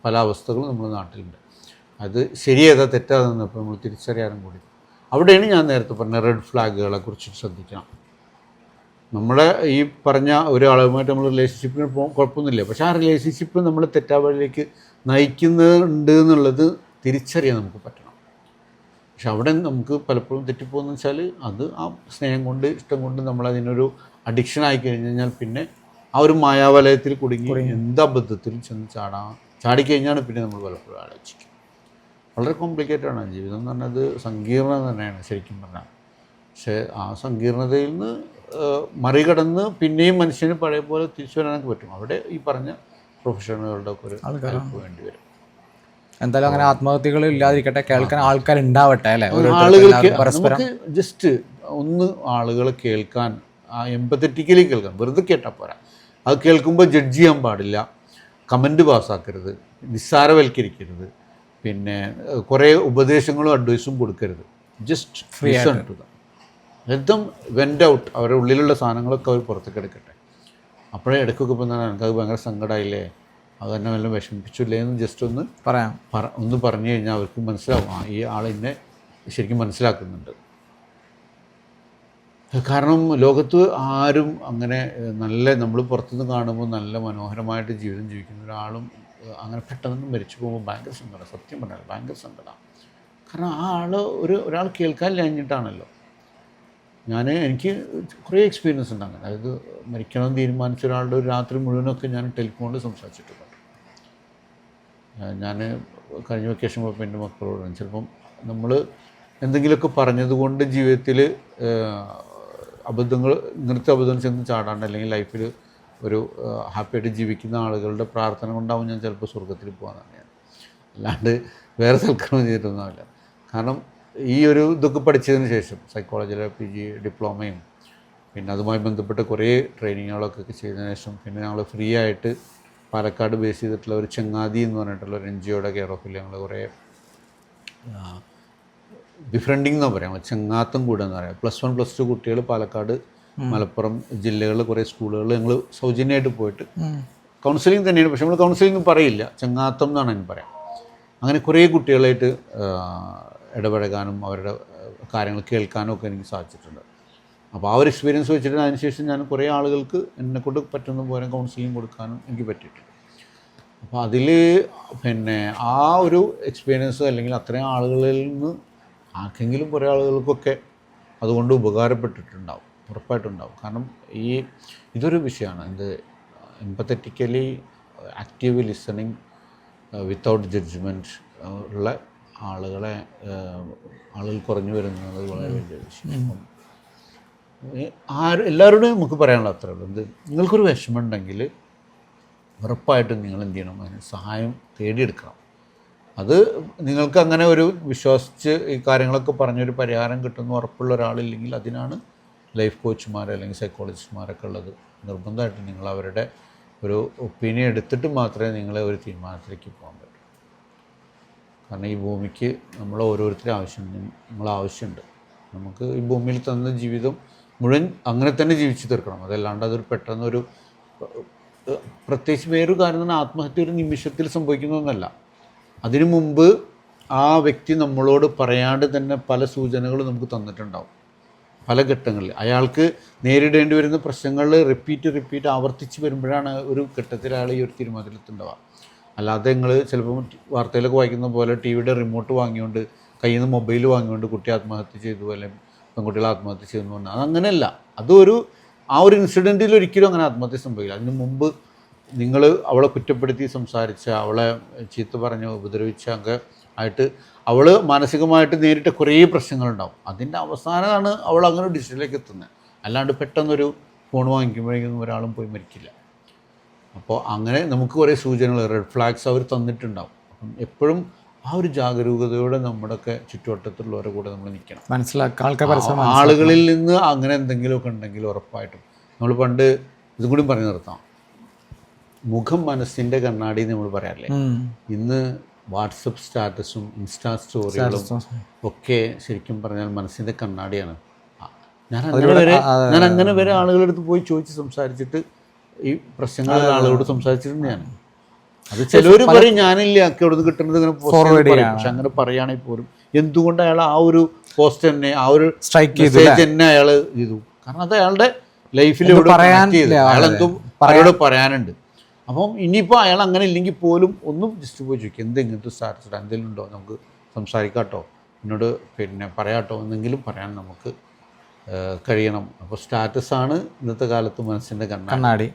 പല അവസ്ഥകളും നമ്മുടെ നാട്ടിലുണ്ട്. അത് ശരിയേതാ തെറ്റാതെന്ന് ഇപ്പോൾ നമ്മൾ തിരിച്ചറിയാനും കൂടി. അവിടെയാണ് ഞാൻ നേരത്തെ പറഞ്ഞ റെഡ് ഫ്ലാഗുകളെ കുറിച്ച് ശ്രദ്ധിക്കണം. നമ്മളെ ഈ പറഞ്ഞ ഒരാളുമായിട്ട് നമ്മൾ റിലേഷൻഷിപ്പിന് പോകാൻ കുഴപ്പമൊന്നുമില്ല. പക്ഷേ ആ റിലേഷൻഷിപ്പ് നമ്മൾ തെറ്റാ വഴിയിലേക്ക് നയിക്കുന്നുണ്ട് എന്നുള്ളത് തിരിച്ചറിയാൻ നമുക്ക് പറ്റണം. പക്ഷെ അവിടെ നമുക്ക് പലപ്പോഴും തെറ്റിപ്പോകുന്ന വെച്ചാൽ അത് ആ സ്നേഹം കൊണ്ട് ഇഷ്ടം കൊണ്ട് നമ്മൾ അതിനൊരു അഡിക്ഷൻ ആയി കഴിഞ്ഞ് കഴിഞ്ഞാൽ പിന്നെ ആ ഒരു മായാവലയത്തിൽ കുടുങ്ങി എന്ത് അബദ്ധത്തിലും ചെന്ന് ചാടാ ചാടിക്കഴിഞ്ഞാണ് പിന്നെ നമ്മൾ പലപ്പോഴും ആലോചിക്കുക വളരെ കോംപ്ലിക്കേറ്റഡ് ആണ്. ജീവിതം എന്ന് പറഞ്ഞത് സങ്കീർണം തന്നെയാണ് ശരിക്കും പറഞ്ഞാൽ. പക്ഷേ ആ സങ്കീർണതയിൽ നിന്ന് മറികടന്ന് പിന്നെയും മനുഷ്യന് പഴയ പോലെ തിരിച്ചു വരാനൊക്കെ പറ്റും. അവിടെ ഈ പറഞ്ഞ പ്രൊഫഷണലുകളുടെ ഒക്കെ ഒരു ഹെൽപ്പ് വേണ്ടി വരും. എന്തായാലും അങ്ങനെ ആത്മഹത്യകൾ ഇല്ലാതിരിക്കട്ടെ കേൾക്കാൻ ആൾക്കാർ ഉണ്ടാവട്ടെ അല്ലെ ആളുകൾക്ക് പരസ്പരം ജസ്റ്റ് ഒന്ന് ആളുകളെ കേൾക്കാൻ എമ്പത്തെറ്റിക്കലി കേൾക്കാൻ വെറുതെ കേട്ടാൽ പോരാ. അത് കേൾക്കുമ്പോൾ ജഡ്ജ് ചെയ്യാൻ പാടില്ല. കമന്റ് പാസ്സാക്കരുത്. നിസ്സാരവൽക്കരിക്കരുത്. പിന്നെ കുറേ ഉപദേശങ്ങളും അഡ്വൈസും കൊടുക്കരുത്. ജസ്റ്റ് ഫ്രീ ആയിട്ട്. എടുത്തം വെന്റ് ഔട്ട് അവരുടെ ഉള്ളിലുള്ള സാധനങ്ങളൊക്കെ അവർ പുറത്തേക്ക് എടുക്കട്ടെ. അപ്പോഴേ ഇടയ്ക്കൊക്കെ ഇപ്പം എനിക്കത് ഭയങ്കര സങ്കടമായില്ലേ? അത് തന്നെ വല്ലതും വിഷമിപ്പിച്ചില്ലേ എന്ന് ജസ്റ്റ് ഒന്ന് പറയാം. പറ ഒന്ന് പറഞ്ഞു കഴിഞ്ഞാൽ അവർക്ക് മനസ്സിലാവും. ആ ഈ ആൾ എന്നെ ശരിക്കും മനസ്സിലാക്കുന്നുണ്ട്. കാരണം ലോകത്ത് ആരും അങ്ങനെ നല്ല നമ്മൾ പുറത്തുനിന്ന് കാണുമ്പോൾ നല്ല മനോഹരമായിട്ട് ജീവിതം ജീവിക്കുന്ന ഒരാളും അങ്ങനെ പെട്ടെന്ന് മരിച്ചു പോകുമ്പോൾ ഭയങ്കര സങ്കടം. സത്യം പറഞ്ഞാൽ ഭയങ്കര സങ്കടമാണ് കാരണം ആ ആൾ ഒരു ഒരാൾ കേൾക്കാൻ കഴിഞ്ഞിട്ടാണല്ലോ ഞാൻ എനിക്ക് കുറേ എക്സ്പീരിയൻസ് ഉണ്ട് അങ്ങനെ. അതായത് മരിക്കണം തീരുമാനിച്ച ഒരാളുടെ ഒരു രാത്രി മുഴുവനൊക്കെ ഞാൻ ടെലിഫോണിൽ സംസാരിച്ചിട്ടുണ്ട്. ഞാൻ കഴിഞ്ഞ വെക്കേഷൻ പോയപ്പോൾ എന്റെ മക്കളോട് ചിലപ്പം നമ്മൾ എന്തെങ്കിലുമൊക്കെ പറഞ്ഞതുകൊണ്ട് ജീവിതത്തിൽ അബദ്ധങ്ങൾ ഇങ്ങനത്തെ അബദ്ധം ചെന്ന് ചാടാണ്ട് അല്ലെങ്കിൽ ലൈഫിൽ ഒരു ഹാപ്പിയായിട്ട് ജീവിക്കുന്ന ആളുകളുടെ പ്രാർത്ഥന കൊണ്ടാവും ഞാൻ ചിലപ്പോൾ സ്വർഗത്തിൽ പോകാൻ ഞാൻ അല്ലാണ്ട് വേറെ സൽക്കരണം ചെയ്തിട്ടൊന്നുമില്ല കാരണം ഈ ഒരു ഇതൊക്കെ പഠിച്ചതിന് ശേഷം സൈക്കോളജിയിലെ പി ജി ഡിപ്ലോമയും പിന്നെ അതുമായി ബന്ധപ്പെട്ട് കുറേ ട്രെയിനിങ്ങുകളൊക്കെ ചെയ്തതിന് ശേഷം പിന്നെ ഞങ്ങൾ ഫ്രീ ആയിട്ട് പാലക്കാട് ബേസ് ചെയ്തിട്ടുള്ള ഒരു ചങ്ങാതി എന്ന് പറഞ്ഞിട്ടുള്ള ഒരു എൻ ജി ഒയുടെ കെയർ ഓഫിൽ ഞങ്ങൾ കുറേ ഡിഫ്രണ്ടിങ് എന്ന് പറയാം. ചങ്ങാത്തം കൂടെ എന്ന് പറയാം. പ്ലസ് വൺ പ്ലസ് ടു കുട്ടികൾ പാലക്കാട് മലപ്പുറം ജില്ലകളിൽ കുറേ സ്കൂളുകളിൽ ഞങ്ങൾ സൗജന്യമായിട്ട് പോയിട്ട് കൗൺസിലിംഗ് തന്നെയാണ്. പക്ഷെ നമ്മൾ കൗൺസിലിംഗ് പറയില്ല. ചെങ്ങാത്തം എന്നാണ് ഞാൻ പറയാം. അങ്ങനെ കുറേ കുട്ടികളായിട്ട് ഇടപഴകാനും അവരുടെ കാര്യങ്ങൾ കേൾക്കാനും ഒക്കെ എനിക്ക് സാധിച്ചിട്ടുണ്ട്. അപ്പോൾ ആ ഒരു എക്സ്പീരിയൻസ് വെച്ചിട്ട് അതിനുശേഷം ഞാൻ കുറേ ആളുകൾക്ക് എന്നെക്കൊണ്ട് പറ്റുന്ന പോലെ കൗൺസിലിംഗ് കൊടുക്കാനും എനിക്ക് പറ്റിയിട്ടുണ്ട്. അപ്പോൾ അതിൽ പിന്നെ ആ ഒരു എക്സ്പീരിയൻസ് അല്ലെങ്കിൽ അത്രയും ആളുകളിൽ നിന്ന് ആർക്കെങ്കിലും കുറേ ആളുകൾക്കൊക്കെ അതുകൊണ്ട് ഉപകാരപ്പെട്ടിട്ടുണ്ടാവും ഉറപ്പായിട്ടുണ്ടാവും. കാരണം ഈ ഇതൊരു വിഷയമാണ് എന്ത് empathetically active listening without judgement ഉള്ള ആളുകളെ ആളുകൾ കുറഞ്ഞു വരുന്നത് വളരെ വലിയ വിഷയം ആരും എല്ലാവരോടും നമുക്ക് പറയാനുള്ള അത്രേ ഉള്ളൂ. എന്ത് നിങ്ങൾക്കൊരു വിഷമമുണ്ടെങ്കിൽ ഉറപ്പായിട്ടും നിങ്ങൾ എന്ത് ചെയ്യണം അതിന് സഹായം തേടിയെടുക്കണം. അത് നിങ്ങൾക്ക് അങ്ങനെ ഒരു വിശ്വസിച്ച് ഈ കാര്യങ്ങളൊക്കെ പറഞ്ഞൊരു പരിഹാരം കിട്ടുന്ന ഉറപ്പുള്ള ഒരാളില്ലെങ്കിൽ അതിനാണ് ലൈഫ് കോച്ചുമാർ അല്ലെങ്കിൽ സൈക്കോളജിസ്റ്റുമാരൊക്കെ ഉള്ളത്. നിർബന്ധമായിട്ടും നിങ്ങൾ അവരുടെ ഒരു ഒപ്പീനിയൻ എടുത്തിട്ട് മാത്രമേ നിങ്ങളെ ഒരു തീരുമാനത്തിലേക്ക് പോകാൻ കാരണം ഈ ഭൂമിക്ക് നമ്മൾ ഓരോരുത്തരും ആവശ്യമുണ്ട് നമ്മൾ ആവശ്യമുണ്ട്. നമുക്ക് ഈ ഭൂമിയിൽ തന്ന ജീവിതം മുഴുവൻ അങ്ങനെ തന്നെ ജീവിച്ചു തീർക്കണം. അതല്ലാണ്ട് അതൊരു പെട്ടെന്നൊരു പ്രത്യേകിച്ച് വേറൊരു കാര്യം തന്നെ ആത്മഹത്യ ഒരു നിമിഷത്തിൽ സംഭവിക്കുന്നതൊന്നല്ല. അതിനു മുമ്പ് ആ വ്യക്തി നമ്മളോട് പറയാണ്ട് തന്നെ പല സൂചനകളും നമുക്ക് തന്നിട്ടുണ്ടാവും. പല ഘട്ടങ്ങളിൽ. അയാൾക്ക് നേരിടേണ്ടി വരുന്ന പ്രശ്നങ്ങൾ റിപ്പീറ്റ് റിപ്പീറ്റ് ആവർത്തിച്ച് വരുമ്പോഴാണ് ഒരു ഘട്ടത്തിൽ അയാൾ ഈ ഒരു തീരുമാനത്തിലെത്തുണ്ടാവുക അല്ലാതെ നിങ്ങൾ ചിലപ്പം വാർത്തയിലൊക്കെ വായിക്കുന്ന പോലെ ടി വിയുടെ റിമോട്ട് വാങ്ങിയോണ്ട് കയ്യിൽ നിന്ന് മൊബൈൽ വാങ്ങിയോണ്ട് കുട്ടി ആത്മഹത്യ ചെയ്തു അല്ലെങ്കിൽ പെൺകുട്ടികൾ ആത്മഹത്യ ചെയ്തു പറഞ്ഞാൽ അതങ്ങനെയല്ല അതൊരു ആ ഒരു ഇൻസിഡന്റിൽ ഒരിക്കലും അങ്ങനെ ആത്മഹത്യ സംഭവിക്കില്ല. അതിന് മുമ്പ് നിങ്ങൾ അവളെ കുറ്റപ്പെടുത്തി സംസാരിച്ച അവളെ ചീത്ത പറഞ്ഞ് ഉപദ്രവിച്ച ഒക്കെ ആയിട്ട് അവൾ മാനസികമായിട്ട് നേരിട്ട കുറേ പ്രശ്നങ്ങളുണ്ടാവും. അതിന്റെ അവസാനമാണ് അവൾ അങ്ങനെ ഡിസിഷനിലേക്ക് എത്തുന്നത്. അല്ലാണ്ട് പെട്ടെന്നൊരു ഫോൺ വാങ്ങിക്കുമ്പോഴേക്കും ഒരാളും പോയി മരിക്കില്ല. അപ്പോൾ അങ്ങനെ നമുക്ക് കുറേ സൂചനകൾ റെഡ് ഫ്ലാഗ്സ് അവർ തന്നിട്ടുണ്ടാവും. അപ്പം എപ്പോഴും ആ ഒരു ജാഗരൂകതയോടെ നമ്മുടെയൊക്കെ ചുറ്റുവട്ടത്തുള്ളവരെ കൂടെ നമ്മൾ നിൽക്കണം. മനസ്സിലാക്കാം ആളുകളിൽ നിന്ന് അങ്ങനെ എന്തെങ്കിലുമൊക്കെ ഉണ്ടെങ്കിൽ ഉറപ്പായിട്ടും. നമ്മൾ പണ്ട് ഇതും കൂടി പറഞ്ഞു നിർത്താം. മുഖം മനസ്സിന്റെ കണ്ണാടി നമ്മൾ പറയാറില്ലേ? ഇന്ന് വാട്സപ്പ് സ്റ്റാറ്റസും ഇൻസ്റ്റാ സ്റ്റോറികളും ഒക്കെ ശരിക്കും പറഞ്ഞാൽ മനസ്സിന്റെ കണ്ണാടിയാണ്. ഞാൻ അങ്ങനെ വരെ ഞാൻ അങ്ങനെ വരെ ആളുകളുടെ അടുത്ത് പോയി ചോദിച്ച് സംസാരിച്ചിട്ട് ഈ പ്രശ്നങ്ങൾ ആളുകളോട് സംസാരിച്ചിട്ടുണ്ട് ഞാൻ. അത് ചിലവർ പറയും ഞാനില്ല ഒക്കെ അവിടെ നിന്ന് കിട്ടുന്നത് ഇങ്ങനെ. പക്ഷെ അങ്ങനെ പറയുകയാണെങ്കിൽ പോലും എന്തുകൊണ്ട് അയാൾ ആ ഒരു പോസ്റ്റ് തന്നെ ആ ഒരു സ്ട്രൈക്ക് തന്നെ അയാൾ ചെയ്തു? കാരണം അത് അയാളുടെ ലൈഫിൽ അയാൾ എന്തോ അയാളോട് പറയാനുണ്ട്. അപ്പം ഇനിയിപ്പോൾ അയാൾ അങ്ങനെ ഇല്ലെങ്കിൽ പോലും ഒന്നും ജസ്റ്റ് പോയി ചോദിക്കും എന്ത് ഇങ്ങനത്തെ സ്റ്റാറ്റസ് എന്തെങ്കിലും ഉണ്ടോ? നമുക്ക് സംസാരിക്കാട്ടോ എന്നോട് പിന്നെ പറയാട്ടോ എന്നെങ്കിലും പറയാൻ നമുക്ക് കഴിയണം. അപ്പോൾ സ്റ്റാറ്റസാണ് ഇന്നത്തെ കാലത്ത് മനസ്സിന്റെ കണ്ണാടി.